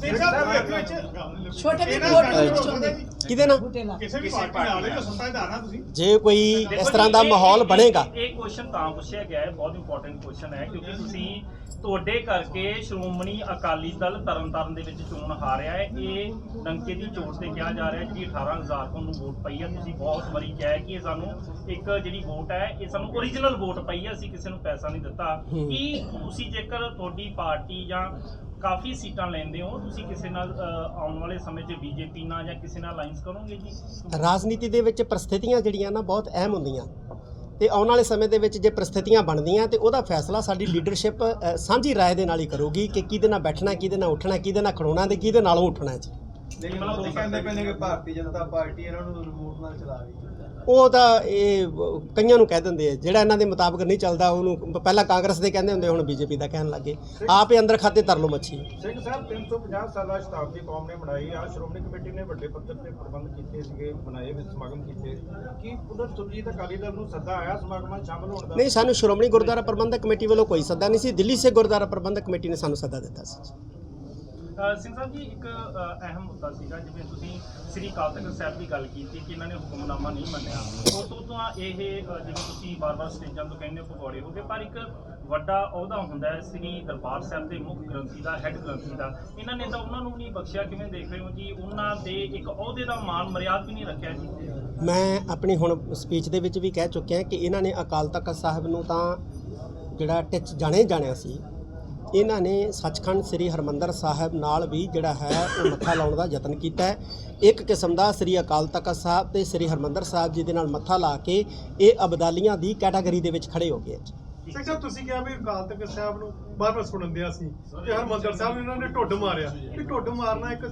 ਸਿੰਘ ਸਾਹਿਬ ਭਵਿੱਖ ਵਿੱਚ ਛੋਟੇ ਵੀ ਵੋਟ ਨਹੀਂ ਚਾਹੁੰਦੇ ਕਿਹਦੇ ਨਾਲ? ਬੂਟੇ ਨਾਲ ਕਿਸੇ ਵੀ ਪਾਰਟੀ ਨਾਲ ਜੋ ਸੱਤਾਧਾਰ ਨਾ ਤੁਸੀਂ। ਜੇ ਕੋਈ ਇਸ ਤਰ੍ਹਾਂ ਦਾ ਮਾਹੌਲ ਬਣੇਗਾ। ਇਹ ਕੁਐਸਚਨ ਤਾਂ ਪੁੱਛਿਆ ਗਿਆ ਹੈ ਬਹੁਤ ਇੰਪੋਰਟੈਂਟ ਕੁਐਸਚਨ ਹੈ ਕਿਉਂਕਿ ਤੁਸੀਂ ਤੁਹਾਡੇ ਕਰਕੇ ਸ਼੍ਰੋਮਣੀ ਅਕਾਲੀ ਦਲ ਤਰਨਤਾਰਨ ਦੇ ਵਿੱਚ ਚੋਣ ਹਾਰਿਆ ਹੈ। ਇਹ ਡੰਕੇ ਦੀ ਚੋਟ ਤੇ ਕਿਹਾ ਜਾ ਰਿਹਾ ਹੈ ਕਿ 18000 ਤੁਹਾਨੂੰ ਵੋਟ ਪਈ ਹੈ। ਤੁਸੀਂ ਬਹੁਤ ਵਾਰੀ ਕਿਹਾ ਕਿ ਇਹ ਸਾਨੂੰ ਇੱਕ ਜਿਹੜੀ ਵੋਟ ਹੈ ਇਹ ਸਾਨੂੰ ਓਰੀਜਨਲ ਵੋਟ ਪਈ ਹੈ। ਅਸੀਂ ਕਿਸੇ ਨੂੰ ਪੈਸਾ ਨਹੀਂ ਦਿੱਤਾ। ਕੀ ਤੁਸੀਂ ਜੇਕਰ ਤੁਹਾਡੀ ਪਾਰਟੀ ਜਾਂ ਕਾਫੀ ਸੀਟਾਂ ਲੈਂਦੇ ਹੋ। ਤੁਸੀਂ ਕਿਸੇ ਨਾਲ ਆਉਣ ਵਾਲੇ ਸਮੇਂ 'ਚ ਬੀਜੇਪੀ ਨਾਲ ਜਾਂ ਕਿਸੇ ਨਾਲ ਅਲਾਈਅੰਸ ਕਰੋਗੇ ਜੀ? ਰਾਜਨੀਤੀ ਦੇ ਵਿੱਚ ਪ੍ਰਸਥਿਤੀਆਂ ਜਿਹੜੀਆਂ ਨਾ ਬਹੁਤ ਅਹਿਮ ਹੁੰਦੀਆਂ। ਤੇ ਆਉਣ ਵਾਲੇ ਸਮੇਂ ਦੇ ਵਿੱਚ ਜੇ ਪ੍ਰਸਥਿਤੀਆਂ ਬਣਦੀਆਂ ਤੇ ਉਹਦਾ ਫੈਸਲਾ ਸਾਡੀ ਲੀਡਰਸ਼ਿਪ ਸਾਂਝੀ ਰਾਏ ਦੇ ਨਾਲ ਹੀ ਕਰੂਗੀ ਕਿ ਕਿਹਦੇ ਨਾਲ ਬੈਠਣਾ ਕਿਹਦੇ ਨਾਲ ਉੱਠਣਾ ਕਿਹਦੇ ਨਾਲ ਖੜੋਣਾ ਤੇ ਕਿਹਦੇ ਨਾਲੋਂ ਉੱਠਣਾ ਜੀ। ਲੇਕਿਨ ਉਹ ਕਹਿੰਦੇ ਪਏ ਨੇ ਕਿ ਭਾਰਤੀ ਜਨਤਾ ਪਾਰਟੀ ਇਹਨਾਂ ਨੂੰ ਰਿਮੋਟ ਨਾਲ ਚਲਾ ਰਹੀ ਹੈ। ਉਹ ਤਾਂ ਇਹ ਕਈਆਂ ਨੂੰ ਕਹਿ ਦਿੰਦੇ ਆ ਜਿਹੜਾ ਇਹਨਾਂ ਦੇ ਮੁਤਾਬਕ ਨਹੀਂ ਚੱਲਦਾ ਉਹਨੂੰ ਪਹਿਲਾਂ ਕਾਂਗਰਸ ਦੇ ਕਹਿੰਦੇ ਹੁੰਦੇ ਹੁਣ ਬੀਜੇਪੀ ਦਾ ਕਹਿਣ ਲੱਗੇ। ਆਪ ਹੀ ਅੰਦਰ ਖਾਤੇ ਤਰ ਲਓ ਮੱਛੀ। ਸਿੰਘ ਸਾਹਿਬ 350 ਸਾਲਾ ਸ਼ਤਾਬਦੀ ਕੌਮ ਨੇ ਮਨਾਈ ਆ ਸ਼੍ਰੋਮਣੀ ਕਮੇਟੀ ਨੇ ਵੱਡੇ ਪੱਧਰ ਤੇ ਪ੍ਰਬੰਧ ਕੀਤੇ ਸੀਗੇ ਬਣਾਏ ਵਿੱਚ ਸਮਾਗਮ ਕੀਤੇ। ਕੀ ਪੁਨਰ ਸੁਰਜੀਤ ਅਕਾਲੀ ਦਲ ਨੂੰ ਸੱਦਾ ਆਇਆ ਸਮਾਗਮਾਂ ਸ਼ਾਮਲ ਹੋਣ ਦਾ? ਨਹੀਂ ਸਾਨੂੰ ਸ਼੍ਰੋਮਣੀ ਗੁਰਦੁਆਰਾ ਪ੍ਰਬੰਧਕ ਕਮੇਟੀ ਵੱਲੋਂ ਕੋਈ ਸੱਦਾ ਨਹੀਂ ਸੀ। ਦਿੱਲੀ ਸੇ ਗੁਰਦੁਆਰਾ ਪ੍ਰਬੰਧਕ ਕਮੇਟੀ ਨੇ ਸਾਨੂੰ ਸੱਦਾ ਦਿੱਤਾ ਸੀ। ਸਿੰਘ ਸਾਹਿਬ ਜੀ ਇੱਕ ਅਹਿਮ ਮੁੱਦਾ ਸੀਗਾ ਜਿਵੇਂ ਤੁਸੀਂ ਸ੍ਰੀ ਅਕਾਲ ਤਖਤ ਸਾਹਿਬ ਦੀ ਗੱਲ ਕੀਤੀ ਕਿ ਇਹਨਾਂ ਨੇ ਹੁਕਮਨਾਮਾ ਨਹੀਂ ਮੰਨਿਆ। ਉਸ ਤੋਂ ਤਾਂ ਇਹ ਅ, ਜਿਵੇਂ ਤੁਸੀਂ ਬਾਰ-ਬਾਰ ਸਟੇਜਾਂ ਤੋਂ ਕਹਿੰਦੇ ਹੋ ਪਕੌੜੇ ਹੋ ਗਏ ਪਰ ਇੱਕ ਵੱਡਾ ਅਹੁਦਾ ਹੁੰਦਾ ਹੈ ਸ੍ਰੀ ਦਰਬਾਰ ਸਾਹਿਬ ਦੇ ਮੁੱਖ ਗ੍ਰੰਥੀ ਦਾ ਹੈੱਡ ਗ੍ਰੰਥੀ ਦਾ। ਇਹਨਾਂ ਨੇ ਤਾਂ ਉਹਨਾਂ ਨੂੰ ਨਹੀਂ ਬਖਸ਼ਿਆ ਕਿਵੇਂ ਦੇਖ ਰਹੇ ਹੋ ਜੀ? ਉਹਨਾਂ ਦੇ ਇੱਕ ਅਹੁਦੇ ਦਾ ਮਾਨ ਮਰਿਆਦ ਵੀ ਨਹੀਂ ਰੱਖਿਆ ਜੀ। ਮੈਂ ਆਪਣੀ ਹੁਣ ਸਪੀਚ ਦੇ ਵਿੱਚ ਵੀ ਕਹਿ ਚੁੱਕਿਆ ਕਿ ਇਹਨਾਂ ਨੇ ਅਕਾਲ ਤਖਤ ਸਾਹਿਬ ਨੂੰ ਤਾਂ ਜਿਹੜਾ ਟਿੱਚ ਜਾਣੇ ਜਾਣਿਆ ਸੀ। ਇਹਨਾਂ ਨੇ ਸੱਚਖੰਡ ਸ੍ਰੀ ਹਰਮੰਦਰ ਸਾਹਿਬ ਨਾਲ ਵੀ ਜਿਹੜਾ ਹੈ ਉਹ ਮੱਥਾ ਲਾਉਣ ਦਾ ਯਤਨ ਕੀਤਾ ਹੈ। ਇੱਕ ਕਿਸਮ ਦਾ ਸ੍ਰੀ ਅਕਾਲ ਤਖਤ ਸਾਹਿਬ ਤੇ ਸ੍ਰੀ ਹਰਮੰਦਰ ਸਾਹਿਬ ਜੀ ਦੇ ਨਾਲ ਮੱਥਾ ਲਾ ਕੇ ਇਹ ਅਬਦਾਲੀਆਂ ਦੀ ਕੈਟਾਗਰੀ ਦੇ ਵਿੱਚ ਖੜੇ ਹੋ ਗਏ ਸਾਹਿਬ ਤੁਸੀਂ ਕਿਹਾ ਵੀ ਅਕਾਲ ਤਖਤ ਸਾਹਿਬ ਨੂੰ ਬਾਰ-ਬਾਰ ਸੁਣਨ ਦਿਆ ਸੀ। ਕਿ ਹਰਮੰਦਰ ਸਾਹਿਬ ਨੂੰ ਇਹਨਾਂ ਨੇ ਢੁੱਡ ਮਾਰਿਆ। ਕਿ ਢੁੱਡ ਮਾਰਨਾ ਇੱਕ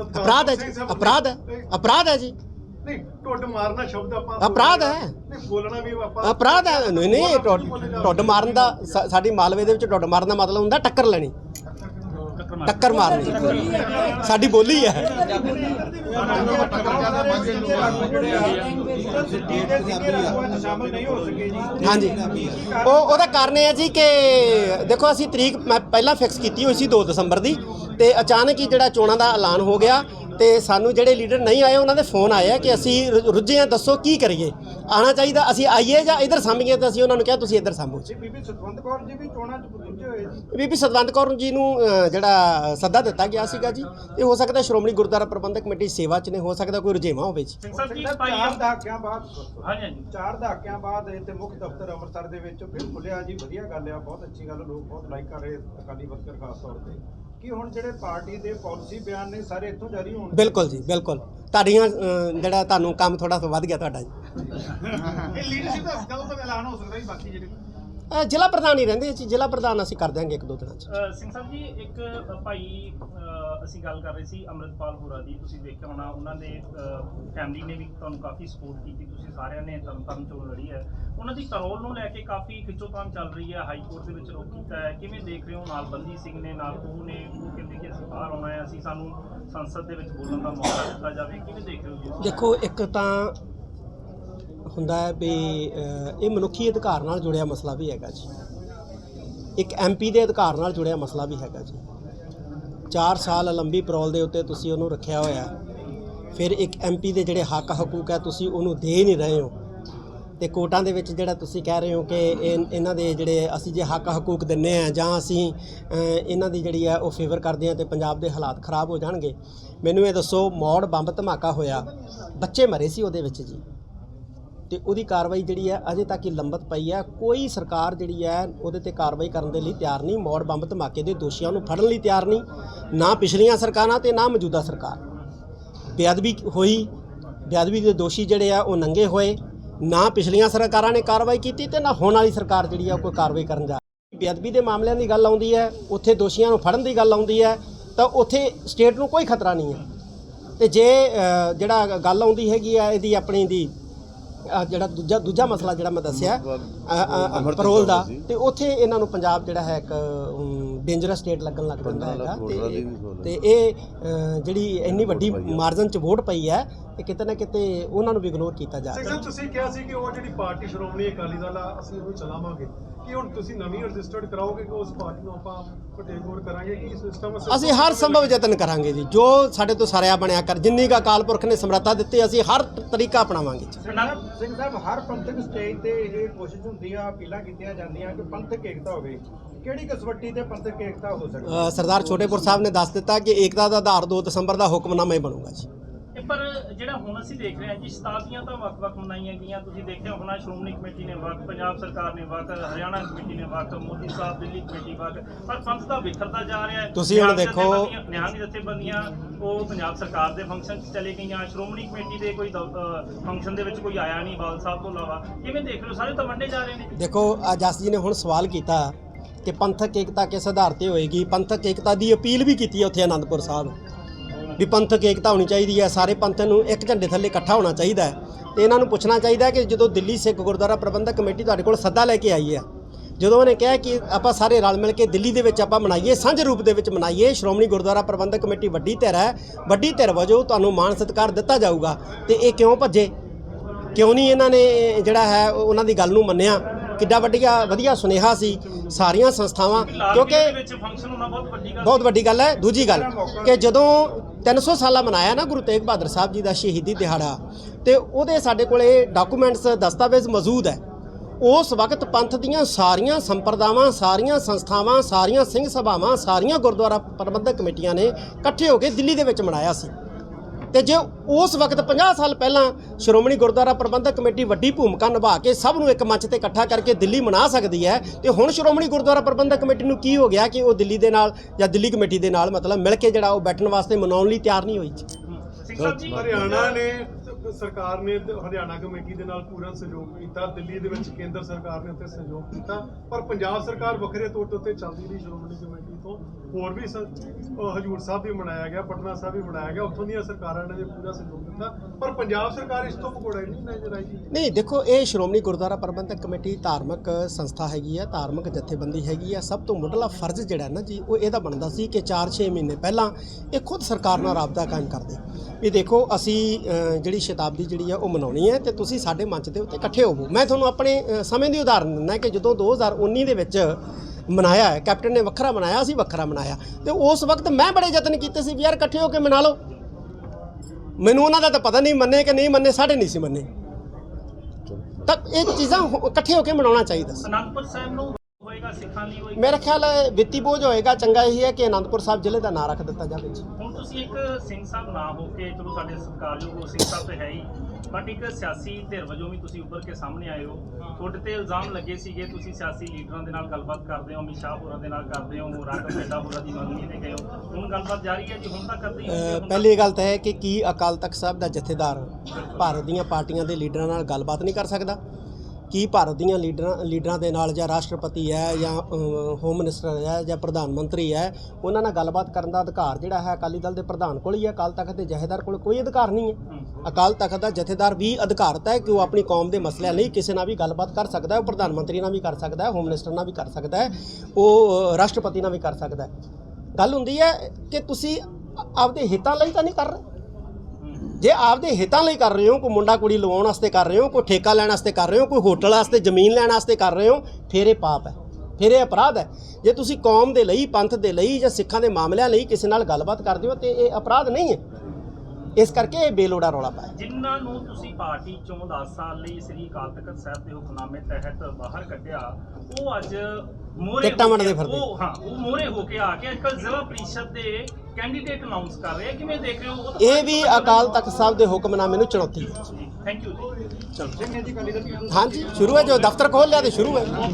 ਅਪਰਾਧ ਹੈ ਜੀ ਅਪਰਾਧ ਹੈ। ਅਪਰਾਧ ਹੈ ਜੀ। ਨਹੀਂ ਢੁੱਡ ਮਾਰਨਾ ਸ਼ਬਦ ਆਪਾਂ ਅਪਰਾਧ ਹੈ। ਨਹੀਂ ਬੋਲਣਾ ਵੀ ਆਪਾਂ ਅਪਰਾਧ ਹੈ। ਨਹੀਂ ਨਹੀਂ ਢੁੱਡ ਮਾਰਨ ਦਾ ਸਾ- ਸਾਡੀ ਮਾਲਵੇ ਦੇ ਵਿੱਚ ਢੁੱਡ ਮਾਰਨ ਦਾ ਮਤਲਬ ਹੁੰਦਾ ਟੱਕਰ ਲੈਣੀ। ਟੱਕਰ ਮਾਰਨੀ। ਸਾਡੀ ਬੋਲੀ ਹੈ। ਸ਼ਾਮਲ ਨਹੀਂ ਹੋ ਸਕੇ ਜੀ ਹਾਂਜੀ। ਉਹ ਉਹਦਾ ਕਾਰਨ ਇਹ ਹੈ ਜੀ ਕਿ ਦੇਖੋ ਅਸੀਂ ਤਰੀਕ ਮੈਂ ਪਹਿਲਾਂ ਫਿਕਸ ਕੀਤੀ ਹੋਈ ਸੀ 2 ਦਸੰਬਰ ਦੀ ਤੇ ਅਚਾਨਕ ਹੀ ਜਿਹੜਾ ਚੋਣਾਂ ਦਾ ਐਲਾਨ ਹੋ ਗਿਆ ਤੇ ਸਾਨੂੰ ਜਿਹੜੇ ਲੀਡਰ ਨਹੀਂ ਆਏ ਉਹਨਾਂ ਦੇ ਫੋਨ ਆਏ ਆ ਕਿ ਅਸੀਂ ਰੁੱਝੇ ਆ ਦੱਸੋ ਕੀ ਕਰੀਏ? ਆਣਾ ਚਾਹੀਦਾ ਅਸੀਂ ਆਈਏ ਜਾਂ ਇਧਰ ਸਾਂਭੀਏ? ਤਾਂ ਅਸੀਂ ਉਹਨਾਂ ਨੂੰ ਕਿਹਾ ਤੁਸੀਂ ਇਧਰ ਸਾਂਭੋ ਬੀਬੀ ਸਤਵੰਤ ਕੌਰ ਜੀ ਵੀ ਚੋਣਾਂ 'ਚ ਪੁੱਜੇ ਹੋਏ ਜੀ। ਬੀਬੀ ਸਤਵੰਤ ਕੌਰ ਜੀ ਨੂੰ ਜਿਹੜਾ ਸੱਦਾ ਦਿੱਤਾ ਗਿਆ ਸੀਗਾ ਜੀ ਇਹ ਹੋ ਸਕਦਾ ਸ਼੍ਰੋਮਣੀ ਗੁਰਦੁਆਰਾ ਪ੍ਰਬੰਧਕ ਕਮੇਟੀ ਸੇਵਾ ਚ ਨੇ ਹੋ ਸਕਦਾ ਕੋਈ ਰੁਝੇਵਾਂ ਹੋਵੇ ਜੀ। ਸਿੰਘ ਸਾਹਿਬ ਜੀ ਚਾਰ ਦਹਾਕਿਆਂ ਬਾਅਦ ਹਾਂਜੀ ਹਾਂਜੀ। ਚਾਰ ਦਹਾਕਿਆਂ ਬਾਅਦ ਇਹ ਤੇ ਮੁੱਖ ਦਫ਼ਤਰ ਅੰਮ੍ਰਿਤਸਰ ਦੇ ਵਿੱਚ ਫਿਰ ਖੁੱਲਿਆ ਜੀ ਵਧੀਆ ਗੱਲ ਆ ਬਹੁਤ ਅੱਛੀ ਗੱਲ ਲੋਕ ਬਹੁਤ ਲਾਈਕ ਕਰ ਰਹੇ ਅਕਾਲੀ ਵਰਕਰ ਖਾਸ ਤੌਰ ਤੇ। ਕੀ ਹੁਣ ਜਿਹੜੇ ਪਾਰਟੀ ਦੇ ਪਾਲਿਸੀ ਬਿਆਨ ਨੇ ਸਾਰੇ ਇੱਥੋਂ ਜਾਰੀ ਹੋਣ? ਬਿਲਕੁਲ ਜੀ ਬਿਲਕੁਲ। ਤੁਹਾਡੀਆਂ ਅ, ਜਿਹੜਾ ਤੁਹਾਨੂੰ ਕੰਮ ਥੋੜਾ ਵੱਧ ਗਿਆ ਤੁਹਾਡਾ ਜੀ। ਇਹ ਲੀਡਰਸ਼ਿਪ ਦਾ ਕਦੋਂ ਤੱਕ ਐਲਾਨ ਹੋ ਸਕਦਾ ਜੀ ਬਾਕੀ ਜਿਹੜੇ ਅ, ਜ਼ਿਲ੍ਹਾ ਪ੍ਰਧਾਨ ਹੀ ਰਹਿੰਦੇ ਜੀ ਜ਼ਿਲ੍ਹਾ ਪ੍ਰਧਾਨ ਅਸੀਂ ਕਰ ਦਿਆਂਗੇ ਇੱਕ ਦੋ ਦਿਨਾਂ ਚ। ਸਿੰਘ ਸਾਹਿਬ ਜੀ ਇੱਕ ਭਾਈ ਅਸੀਂ ਗੱਲ ਕਰ ਰਹੇ ਸੀ ਅੰਮ੍ਰਿਤਪਾਲ ਹੋਰਾਂ ਦੀ ਤੁਸੀਂ ਦੇਖਿਆ ਹੋਣਾ ਉਹਨਾਂ ਦੇ ਫੈਮਿਲੀ ਨੇ ਵੀ ਤੁਹਾਨੂੰ ਕਾਫੀ ਸਪੋਰਟ ਕੀਤੀ ਤੁਸੀਂ ਸਾਰਿਆਂ ਨੇ ਤਰਨਤਾਰਨ ਚੋਣ ਲੜੀ ਹੈ। ਉਹਨਾਂ ਦੀ ਪੈਰੋਲ ਨੂੰ ਲੈ ਕੇ ਕਾਫੀ ਖਿੱਚੋਤਾਣ ਚੱਲ ਰਹੀ ਹੈ ਹਾਈ ਕੋਰਟ ਦੇ ਵਿੱਚ ਰੋਕ ਕੀਤਾ ਹੈ। ਕਿਵੇਂ ਦੇਖ ਰਹੇ ਹੋ? ਨਾਲ ਬੰਦੀ ਸਿੰਘ ਨੇ ਨਾਲ ਉਹ ਨੇ ਉਹ ਕਹਿੰਦੇ ਕਿ ਅਸੀਂ ਬਾਹਰ ਆਉਣਾ ਹੈ ਅਸੀਂ ਸਾਨੂੰ ਸੰਸਦ ਦੇ ਵਿੱਚ ਬੋਲਣ ਦਾ ਮੌਕਾ ਦਿੱਤਾ ਜਾਵੇ। ਕਿਵੇਂ ਦੇਖ ਰਹੇ ਹੋ ਜੀ ਦੇਖੋ ਇੱਕ ਤਾਂ ਹੁੰਦਾ ਹੈ ਵੀ ਇਹ ਮਨੁੱਖੀ ਅਧਿਕਾਰ ਨਾਲ ਜੁੜਿਆ ਮਸਲਾ ਵੀ ਹੈਗਾ ਜੀ। ਇੱਕ ਐਮਪੀ ਦੇ ਅਧਿਕਾਰ ਨਾਲ ਜੁੜਿਆ ਮਸਲਾ ਵੀ ਹੈਗਾ ਜੀ। 4 ਸਾਲ ਲੰਬੀ ਪੈਰੋਲ ਦੇ ਉੱਤੇ ਤੁਸੀਂ ਉਹਨੂੰ ਰੱਖਿਆ ਹੋਇਆ ਫਿਰ ਇੱਕ ਐਮਪੀ ਦੇ ਜਿਹੜੇ ਹੱਕ ਹਕੂਕ ਹੈ, ਤੁਸੀਂ ਉਹਨੂੰ ਦੇ ਨਹੀਂ ਰਹੇ ਹੋ। ਤੇ ਕੋਟਾਂ ਦੇ ਵਿੱਚ ਜਿਹੜਾ ਤੁਸੀਂ ਕਹਿ ਰਹੇ ਹੋ ਕਿ ਇਹ- ਇਹਨਾਂ ਦੇ ਜਿਹੜੇ ਅਸੀਂ ਜੇ ਹੱਕ ਹਕੂਕ ਦਿੰਨੇ ਆ ਜਾਂ ਅਸੀਂ ਇਹਨਾਂ ਦੀ ਜਿਹੜੀ ਹੈ ਉਹ ਫੇਵਰ ਕਰਦੇ ਆ ਤੇ ਪੰਜਾਬ ਦੇ ਹਾਲਾਤ ਖਰਾਬ ਹੋ ਜਾਣਗੇ। ਮੈਨੂੰ ਇਹ ਦੱਸੋ, ਮੌੜ ਬੰਬ ਧਮਾਕਾ ਹੋਇਆ। ਬੱਚੇ ਮਰੇ ਸੀ ਉਹਦੇ ਵਿੱਚ ਜੀ। ਤੇ ਉਹਦੀ ਕਾਰਵਾਈ ਜਿਹੜੀ ਹੈ ਅਜੇ ਤੱਕ ਹੀ ਲੰਬਤ ਪਈ ਹੈ। ਕੋਈ ਸਰਕਾਰ ਜਿਹੜੀ ਹੈ ਉਹਦੇ ਤੇ ਕਾਰਵਾਈ ਕਰਨ ਦੇ ਲਈ ਤਿਆਰ ਨਹੀਂ। ਮੌੜ ਬੰਬ ਧਮਾਕੇ ਦੇ ਦੋਸ਼ੀਆਂ ਨੂੰ ਫੜਨ ਲਈ ਤਿਆਰ ਨਹੀਂ। ਨਾ ਪਿਛਲੀਆਂ ਸਰਕਾਰਾਂ ਤੇ ਨਾ ਮੌਜੂਦਾ ਸਰਕਾਰ। ਬੇਅਦਬੀ ਹੋਈ। ਬੇਅਦਬੀ ਦੇ ਦੋਸ਼ੀ ਜਿਹੜੇ ਆ ਉਹ ਨੰਗੇ ਹੋਏ। ਨਾ ਪਿਛਲੀਆਂ ਸਰਕਾਰਾਂ ਨੇ ਕਾਰਵਾਈ ਕੀਤੀ ਤੇ ਨਾ ਹੁਣ ਵਾਲੀ ਸਰਕਾਰ ਜਿਹੜੀ ਆ ਉਹ ਕੋਈ ਕਾਰਵਾਈ ਕਰਨ ਜਾ ਰਹੀ। ਬੇਅਦਬੀ ਦੇ ਮਾਮਲਿਆਂ ਦੀ ਗੱਲ ਆਉਂਦੀ ਹੈ, ਉੱਥੇ ਦੋਸ਼ੀਆਂ ਨੂੰ ਫੜਨ ਦੀ ਗੱਲ ਆਉਂਦੀ ਹੈ, ਤਾਂ ਉੱਥੇ ਸਟੇਟ ਨੂੰ ਕੋਈ ਖਤਰਾ ਨਹੀਂ ਹੈ। ਤੇ ਜੇ ਜਿਹੜਾ ਗੱਲ ਆਉਂਦੀ ਹੈਗੀ ਆ, ਇਹਦੀ ਆਪਣੀ ਦੀ ਜਿਹੜਾ ਦੂਜਾ ਦੂਜਾ ਮਸਲਾ ਜਿਹੜਾ ਮੈਂ ਦੱਸਿਆ ਅ, ਅ, ਪੈਰੋਲ ਦਾ ਤੇ ਉੱਥੇ ਇਹਨਾਂ ਨੂੰ ਪੰਜਾਬ ਜਿਹੜਾ ਹੈ ਇੱਕ ਡੇਂਜਰਸ ਸਟੇਟ ਲੱਗਣ ਲੱਗ ਜਾਂਦਾ ਹੈਗਾ। ਤੇ ਤੇ ਇਹ ਜਿਹੜੀ ਇੰਨੀ ਵੱਡੀ ਮਾਰਜਨ ਚ ਵੋਟ ਪਈ ਹੈ ਤੇ ਕਿਤੇ ਨਾ ਕਿਤੇ ਉਹਨਾਂ ਨੂੰ ਵੀ ਇਗਨੋਰ ਕੀਤਾ ਜਾ ਸਿੰਘ ਰਿਹਾ। ਸਾਹਿਬ ਤੁਸੀਂ ਕਿਹਾ ਸੀ ਕਿ ਉਹ ਜਿਹੜੀ ਪਾਰਟੀ ਸ਼੍ਰੋਮਣੀ ਅਕਾਲੀ ਦਲ ਆ ਅਸੀਂ ਉਹਨੂੰ ਚਲਾਵਾਂਗੇ। ਕੀ ਹੁਣ ਤੁਸੀਂ ਨਵੀਂ ਰਜਿਸਟਰਡ ਕਰਾਓਗੇ ਕਿ ਉਸ ਪਾਰਟੀ ਨੂੰ ਆਪਾਂ ਅਸੀਂ ਹਰ ਸੰਭਵ ਯਤਨ ਕਰਾਂਗੇ ਜੀ। ਜੋ ਸਾਡੇ ਤੋਂ ਸਾਰਿਆ ਬਣਿਆ ਕਰ ਜਿੰਨੀ ਕਾ ਅਕਾਲ ਪੁਰਖ ਨੇ ਸਮਰੱਥਾ ਦਿੱਤੀ ਅਸੀਂ ਹਰ ਤਰੀਕਾ ਅਪਣਾਵਾਂਗੇ ਜੀ। ਸਿੰਘ ਸਾਹਿਬ ਸਿੰਘ ਸਾਹਿਬ ਹਰ ਪੰਥਕ ਸਟੇਜ ਤੇ ਇਹ ਕੋਸ਼ਿਸ਼ ਹੁੰਦੀ ਆ ਅਪੀਲਾਂ ਕੀਤੀਆਂ ਜਾਂਦੀਆਂ ਕਿ ਪੰਥਕ ਏਕਤਾ ਹੋਵੇ। ਕਿਹੜੀ ਕਸਵੱਟੀ ਤੇ ਪੰਥਕ ਏਕਤਾ ਹੋ ਸਕਦੀ? ਅ, ਸਰਦਾਰ ਛੋਟੇਪੁਰ ਸਾਹਿਬ ਨੇ ਦੱਸ ਦਿੱਤਾ ਕਿ ਏਕਤਾ ਦਾ ਆਧਾਰ 2 ਦਸੰਬਰ ਦਾ ਹੁਕਮਨਾਮਾ ਹੀ ਬਣੂਗਾ ਜੀ। ਪਰ ਜਿਹੜਾ ਹੁਣ ਅਸੀਂ ਦੇਖ ਰਹੇ ਹਾਂ ਜੀ ਸ਼ਤਾਬਦੀਆਂ ਤਾਂ ਵੱਖ-ਵੱਖ ਮਨਾਈਆਂ ਗਈਆਂ। ਤੁਸੀਂ ਦੇਖਿਆ ਹੋਣਾ ਸ਼੍ਰੋਮਣੀ ਕਮੇਟੀ ਨੇ ਵੱਖ ਪੰਜਾਬ ਸਰਕਾਰ ਨੇ ਵੱਖ ਹਰਿਆਣਾ ਕਮੇਟੀ ਨੇ ਵੱਖ ਮੋਦੀ ਸਾਹਿਬ ਦਿੱਲੀ ਕਮੇਟੀ ਵੱਖ। ਪਰ ਪੰਥ ਦਾ ਵਿਖਰਦਾ ਜਾ ਰਿਹਾ ਹੈ। ਤੁਸੀਂ ਹੁਣ ਦੇਖੋ- ਨਿਹੰਗ ਜਥੇਬੰਦੀਆਂ ਉਹ ਪੰਜਾਬ ਸਰਕਾਰ ਦੇ ਫੰਕਸ਼ਨ 'ਚ ਚਲੇ ਗਈਆਂ। ਸ਼੍ਰੋਮਣੀ ਕਮੇਟੀ ਦੇ ਕੋਈ ਫੰਕਸ਼ਨ ਦੇ ਵਿੱਚ ਕੋਈ ਆਇਆ ਨਹੀਂ ਬਾਲ ਸਾਹਿਬ ਤੋਂ ਇਲਾਵਾ। ਕਿਵੇਂ ਦੇਖ ਰਹੇ ਹੋ? ਸਾਰੇ ਤਾਂ ਵੰਡੇ ਜਾ ਰਹੇ ਨੇ। ਦੇਖੋ ਆ ਜਸ ਜੀ ਨੇ ਹੁਣ ਸਵਾਲ ਕੀਤਾ ਕਿ ਪੰਥਕ ਏਕਤਾ ਕਿਸ ਆਧਾਰ ਤੇ ਹੋਏਗੀ? ਪੰਥਕ ਏਕਤਾ ਦੀ ਅਪੀਲ ਵੀ ਕੀਤੀ ਹੈ ਉੱਥੇ ਆਨੰਦਪੁਰ ਸਾਹਿਬ। ਵੀ ਪੰਥਕ ਏਕਤਾ ਹੋਣੀ ਚਾਹੀਦੀ ਹੈ ਸਾਰੇ ਪੰਥ ਨੂੰ ਇੱਕ ਝੰਡੇ ਥੱਲੇ ਇਕੱਠਾ ਹੋਣਾ ਚਾਹੀਦਾ ਹੈ। ਤੇ ਇਹਨਾਂ ਨੂੰ ਪੁੱਛਣਾ ਚਾਹੀਦਾ ਹੈ ਕਿ ਜਦੋਂ ਦਿੱਲੀ ਸਿੱਖ ਗੁਰਦੁਆਰਾ ਪ੍ਰਬੰਧਕ ਕਮੇਟੀ ਤੁਹਾਡੇ ਕੋਲ ਸੱਦਾ ਲੈ ਕੇ ਆਈ ਹੈ ਜਦੋਂ ਉਹਨੇ ਕਿਹਾ ਕਿ ਆਪਾਂ ਸਾਰੇ ਰਲ ਮਿਲ ਕੇ ਦਿੱਲੀ ਦੇ ਵਿੱਚ ਆਪਾਂ ਮਨਾਈਏ ਸਾਂਝੇ ਰੂਪ ਦੇ ਵਿੱਚ ਮਨਾਈਏ ਸ਼੍ਰੋਮਣੀ ਗੁਰਦੁਆਰਾ ਪ੍ਰਬੰਧਕ ਕਮੇਟੀ ਵੱਡੀ ਧਿਰ ਹੈ ਵੱਡੀ ਧਿਰ ਵਜੋਂ ਤੁਹਾਨੂੰ ਮਾਣ ਸਤਿਕਾਰ ਦਿੱਤਾ ਜਾਊਗਾ। ਤੇ ਇਹ ਕਿਉਂ ਭੱਜੇ? ਕਿਉਂ ਨਹੀਂ ਇਹਨਾਂ ਨੇ ਜਿਹੜਾ ਹੈ ਉਹ- ਉਹਨਾਂ ਦੀ ਗੱਲ ਨੂੰ ਮੰਨਿਆ? ਕਿੱਡਾ ਵੱਡੀਆ ਵਧੀਆ ਸੁਨੇਹਾ ਸੀ ਸਾਰੀਆਂ ਸੰਸਥਾਵਾਂ ਕਿਉਂਕਿ ਬਹੁਤ ਵੱਡੀ ਗੱਲ ਹੈ। ਦੂਜੀ ਗੱਲ ਕਿ ਜਦੋਂ 300 ਸਾਲਾ ਮਨਾਇਆ ਨਾ ਗੁਰੂ ਤੇਗ ਬਹਾਦਰ ਸਾਹਿਬ ਜੀ ਦਾ ਸ਼ਹੀਦੀ ਦਿਹਾੜਾ ਤੇ ਉਹਦੇ ਸਾਡੇ ਕੋਲੇ ਡਾਕੂਮੈਂਟਸ, ਦਸਤਾਵੇਜ਼ ਮੌਜੂਦ ਹੈ। ਉਸ ਵਕਤ ਪੰਥ ਦੀਆਂ ਸਾਰੀਆਂ ਸੰਪਰਦਾਵਾਂ, ਸਾਰੀਆਂ ਸੰਸਥਾਵਾਂ, ਸਾਰੀਆਂ ਸਿੰਘ ਸਭਾਵਾਂ, ਸਾਰੀਆਂ ਗੁਰਦੁਆਰਾ ਪ੍ਰਬੰਧਕ ਕਮੇਟੀਆਂ ਨੇ ਇਕੱਠੇ ਹੋ ਕੇ ਦਿੱਲੀ ਦੇ ਵਿੱਚ ਮਨਾਇਆ ਸੀ। ਤੇ ਜੇ ਉਸ ਵਕਤ 50 ਸਾਲ ਪਹਿਲਾਂ ਸ਼੍ਰੋਮਣੀ ਗੁਰਦੁਆਰਾ ਪ੍ਰਬੰਧਕ ਕਮੇਟੀ ਵੱਡੀ ਭੂਮਿਕਾ ਨਿਭਾ ਕੇ ਸਭ ਨੂੰ ਇੱਕ ਮੰਚ ਤੇ ਇਕੱਠਾ ਕਰਕੇ ਦਿੱਲੀ ਮਨਾ ਸਕਦੀ ਹੈ ਤੇ ਹੁਣ ਸ਼੍ਰੋਮਣੀ ਗੁਰਦੁਆਰਾ ਪ੍ਰਬੰਧਕ ਕਮੇਟੀ ਨੂੰ ਕੀ ਹੋ ਗਿਆ ਕਿ ਉਹ ਦਿੱਲੀ ਦੇ ਨਾਲ ਜਾਂ ਦਿੱਲੀ ਕਮੇਟੀ ਦੇ ਨਾਲ ਮਤਲਬ ਮਿਲ ਕੇ ਜਿਹੜਾ ਉਹ ਬੈਠਣ ਵਾਸਤੇ ਮਨਾਉਣ ਲਈ ਤਿਆਰ ਨਹੀਂ ਹੋਈ? ਸਿੰਘ ਸਾਹਿਬ ਜੀ ਹਰਿਆਣਾ ਨੇ ਸਰਕਾਰ ਨੇ ਹਰਿਆਣਾ ਕਮੇਟੀ ਦੇ ਨਾਲ ਪੂਰਾ ਸਹਿਯੋਗ ਕੀਤਾ ਦਿੱਲੀ ਦੇ ਵਿੱਚ ਕੇਂਦਰ ਸਰਕਾਰ ਨੇ ਉੱਤੇ ਸਹਿਯੋਗ ਕੀਤਾ ਪਰ ਪੰਜਾਬ ਸਰਕਾਰ ਵੱਖਰੇ ਤੌਰ ਤੇ ਉੱਤੇ ਚੱਲਦੀ ਰਹੀ ਸ਼੍ਰੋਮਣੀ ਕਮੇਟੀ ਤੋਂ ਹੋਰ ਵੀ ਹਜੂਰ ਸਾਹਿਬ ਵੀ ਮਨਾਇਆ ਗਿਆ, ਪਟਨਾ ਸਾਹਿਬ ਵੀ ਮਨਾਇਆ ਗਿਆ, ਉੱਥੋਂ ਦੀਆਂ ਸਰਕਾਰਾਂ ਨੇ ਪੂਰਾ ਸਹਿਯੋਗ ਦਿੱਤਾ। ਪਰ ਪੰਜਾਬ ਸਰਕਾਰ ਇਸ ਤੋਂ ਪਕੌੜਾ ਨਹੀਂ ਨਜ਼ਰ ਆਈ ਨਹੀਂ, ਦੇਖੋ, ਇਹ ਸ਼੍ਰੋਮਣੀ ਗੁਰਦੁਆਰਾ ਪ੍ਰਬੰਧਕ ਕਮੇਟੀ ਧਾਰਮਿਕ ਸੰਸਥਾ ਹੈਗੀ ਹੈ ਧਾਰਮਿਕ ਜਥੇਬੰਦੀ ਹੈਗੀ ਹੈ ਸਭ ਤੋਂ ਮੁੱਢਲਾ ਫਰਜ਼ ਜਿਹੜਾ ਨਾ ਜੀ, ਉਹ ਇਹਦਾ ਬਣਦਾ ਸੀ ਕਿ 4-6 ਮਹੀਨੇ ਪਹਿਲਾਂ ਇਹ ਖੁਦ ਸਰਕਾਰ ਨਾਲ ਰਾਬਤਾ ਕਾਇਮ ਕਰਦੇ। ਵੀ ਦੇਖੋ, ਅਸੀਂ ਜਿਹੜੀ ਸ਼ਤਾਬਦੀ ਜਿਹੜੀ ਹੈ ਉਹ ਮਨਾਉਣੀ ਹੈ ਤੇ ਤੁਸੀਂ ਸਾਡੇ ਮੰਚ ਦੇ ਉੱਤੇ ਇਕੱਠੇ ਹੋਵੋ। ਮੈਂ ਤੁਹਾਨੂੰ ਆਪਣੇ ਸਮੇਂ ਦੀ ਉਦਾਹਰਨ ਦਿੰਦਾ ਕਿ ਜਦੋਂ 2019 ਦੇ ਵਿੱਚ ਮਨਾਇਆ ਹੈ ਕੈਪਟਨ ਨੇ ਵੱਖਰਾ ਮਨਾਇਆ ਅਸੀਂ ਵੱਖਰਾ ਮਨਾਇਆ ਤੇ ਉਸ ਵਕਤ ਮੈਂ ਬੜੇ ਯਤਨ ਕੀਤੇ ਸੀ ਵੀ ਯਾਰ ਇਕੱਠੇ ਹੋ ਕੇ ਮਨਾ ਲਓ ਮੈਨੂੰ ਉਹਨਾਂ ਦਾ ਤਾਂ ਪਤਾ ਨਹੀਂ ਮੰਨੇ ਕਿ ਨਹੀਂ ਮੰਨੇ ਸਾਡੇ ਨਹੀਂ ਸੀ ਮੰਨੇ ਤਾਂ ਇਹ ਚੀਜ਼ਾਂ ਇਕੱਠੇ ਹੋ ਕੇ ਮਨਾਉਣਾ ਚਾਹੀਦਾ ਸੀ ਅਨੰਦਪੁਰ ਸਾਹਿਬ ਨੂੰ ਹੋਏਗਾ ਸਿੱਖਾਂ ਲਈ ਹੋਏਗਾ ਮੇਰਾ ਖਿਆਲ ਹੈ ਵਿੱਤੀ ਬੋਝ ਹੋਏਗਾ ਚੰਗਾ ਇਹ ਹੈ ਕਿ ਅਨੰਦਪੁਰ ਸਾਹਿਬ ਜ਼ਿਲ੍ਹੇ ਦਾ ਨਾਂ ਰੱਖ ਦਿੱਤਾ ਜਾਵੇ ਜੀ ਹੁਣ ਤੁਸੀਂ ਇੱਕ ਸਿੰਘ ਸਾਹਿਬ ਨਾ ਹੋ ਕੇ ਚਲੋ ਸਾਡੇ ਸਤਿਕਾਰਯੋਗ ਸਿੰਘ ਸਾਹਿਬ ਤੇ ਹੈ ਹੀ ਬਟ ਇੱਕ ਸਿਆਸੀ ਧਿਰ ਵਜੋਂ ਵੀ ਤੁਸੀਂ ਉੱਭਰ ਕੇ ਸਾਹਮਣੇ ਆਏ ਹੋ। ਤੁਹਾਡੇ ਤੇ ਇਲਜ਼ਾਮ ਲੱਗੇ ਸੀਗੇ ਤੁਸੀਂ ਸਿਆਸੀ ਲੀਡਰਾਂ ਦੇ ਨਾਲ ਗੱਲਬਾਤ ਕਰਦੇ ਹੋ ਅਮਿਤ ਸ਼ਾਹ ਹੋਰਾਂ ਦੇ ਨਾਲ ਕਰਦੇ ਹੋ ਰਾਘਵ ਚੱਡਾ ਹੋਰਾਂ ਦੀ ਮੰਗਣੀ ਤੇ ਗਏ ਹੋ। ਹੁਣ ਗੱਲਬਾਤ ਜਾਰੀ ਹੈ ਜੀ ਹੁਣ ਤੱਕ ਕਰਦੇ ਹੀ ਪਹਿਲੀ ਗੱਲ ਤਾਂ ਹੈ ਕਿ ਕੀ ਅਕਾਲ ਤਖਤ ਸਾਹਿਬ ਦਾ ਜਥੇਦਾਰ ਭਾਰਤ ਦੀਆਂ ਪਾਰਟੀਆਂ ਦੇ ਲੀਡਰਾਂ ਨਾਲ ਗੱਲਬਾਤ ਨਹੀਂ ਕਰ ਸਕਦਾ? ਕੀ ਭਾਰਤ ਦੀਆਂ ਲੀਡਰਾਂ ਲੀਡਰਾਂ ਦੇ ਨਾਲ ਜਾਂ ਰਾਸ਼ਟਰਪਤੀ ਹੈ ਜਾਂ ਹੋਮ ਮਿਨਿਸਟਰ ਹੈ ਜਾਂ ਪ੍ਰਧਾਨ ਮੰਤਰੀ ਹੈ ਉਹਨਾਂ ਨਾਲ ਗੱਲਬਾਤ ਕਰਨ ਦਾ ਅਧਿਕਾਰ ਜਿਹੜਾ ਹੈ ਅਕਾਲੀ ਦਲ ਦੇ ਪ੍ਰਧਾਨ ਕੋਲ ਹੀ ਹੈ ਅਕਾਲ ਤਖਤ ਦੇ ਜਥੇਦਾਰ ਕੋਲ ਕੋਈ ਅਧਿਕਾਰ ਨਹੀਂ ਹੈ। ਅਕਾਲ ਤਖਤ ਦਾ ਜਥੇਦਾਰ ਵੀ ਅਧਿਕਾਰਤ ਹੈ ਕਿ ਉਹ ਆਪਣੀ ਕੌਮ ਦੇ ਮਸਲਿਆਂ ਲਈ ਕਿਸੇ ਨਾਲ ਵੀ ਗੱਲਬਾਤ ਕਰ ਸਕਦਾ ਹੈ ਉਹ ਪ੍ਰਧਾਨ ਮੰਤਰੀ ਨਾਲ ਵੀ ਕਰ ਸਕਦਾ ਹੈ ਹੋਮ ਮਿਨਿਸਟਰ ਨਾਲ ਵੀ ਕਰ ਸਕਦਾ ਹੈ ਉਹ ਰਾਸ਼ਟਰਪਤੀ ਨਾਲ ਵੀ ਕਰ ਸਕਦਾ ਹੈ। ਗੱਲ ਹੁੰਦੀ ਹੈ ਕਿ ਤੁਸੀਂ ਆਪਦੇ ਹਿੱਤਾਂ ਲਈ ਤਾਂ ਨਹੀਂ ਕਰ ਰਹੇ। ਜੇ ਆਪਦੇ ਹਿੱਤਾਂ ਲਈ ਕਰ ਰਹੇ ਹੋ, ਕੋਈ ਮੁੰਡਾ ਕੁੜੀ ਲਵਾਉਣ ਵਾਸਤੇ ਕਰ ਰਹੇ ਹੋ, ਕੋਈ ਠੇਕਾ ਲੈਣ ਵਾਸਤੇ ਕਰ ਰਹੇ ਹੋ, ਕੋਈ ਹੋਟਲ ਵਾਸਤੇ, ਜ਼ਮੀਨ ਲੈਣ ਵਾਸਤੇ ਕਰ ਰਹੇ ਹੋ, ਫਿਰ ਇਹ ਪਾਪ ਹੈ, ਫਿਰ ਇਹ ਅਪਰਾਧ ਹੈ। ਜੇ ਤੁਸੀਂ ਕੌਮ ਦੇ ਲਈ, ਪੰਥ ਦੇ ਲਈ ਜਾਂ ਸਿੱਖਾਂ ਦੇ ਮਾਮਲਿਆਂ ਲਈ ਕਿਸੇ ਨਾਲ ਗੱਲਬਾਤ ਕਰਦੇ ਹੋ, ਤੇ ਇਹ ਅਪਰਾਧ ਨਹੀਂ ਹੈ। ਇਸ ਕਰਕੇ ਇਹ ਬੇਲੋੜਾ ਰੌਲਾ ਪਾਇਆ। ਜਿਨ੍ਹਾਂ ਨੂੰ ਤੁਸੀਂ ਪਾਰਟੀ ਚੋਂ 10 ਸਾਲ ਲਈ ਸ੍ਰੀ ਅਕਾਲ ਤਖਤ ਸਾਹਿਬ ਦੇ ਹੁਕਮਨਾਮੇ ਤਹਿਤ ਬਾਹਰ ਕੱਢਿਆ ਉਹ ਅੱਜ ਮੋਰੇ ਟਿਕਟਾਂ ਵੰਡਦੇ ਫਿਰਦੇ। ਉਹ ਹਾਂ ਉਹ ਮੋਰੇ ਹੋ ਕੇ ਆ ਕੇ ਅੱਜਕੱਲ ਜ਼ਿਲ੍ਹਾ ਪ੍ਰੀਸ਼ਦ ਦੇ ਕੈਂਡੀਡੇਟ ਅਨਾਉਂਸ ਕਰ ਰਹੇ ਆ। ਕਿਵੇਂ ਦੇਖ ਰਹੇ ਹੋ? ਉਹ ਇਹ ਵੀ ਅਕਾਲ ਤਖਤ ਸਾਹਿਬ ਦੇ ਹੁਕਮਨਾਮੇ ਨੂੰ ਚੁਣੌਤੀ ਹੈ। ਥੈਂਕ ਯੂ ਜੀ। ਹਾਂਜੀ ਸ਼ੁਰੂ ਹੈ ਜੋ ਦਫ਼ਤਰ ਖੋਲ ਲਿਆ ਤੇ ਸ਼ੁਰੂ ਹੈ।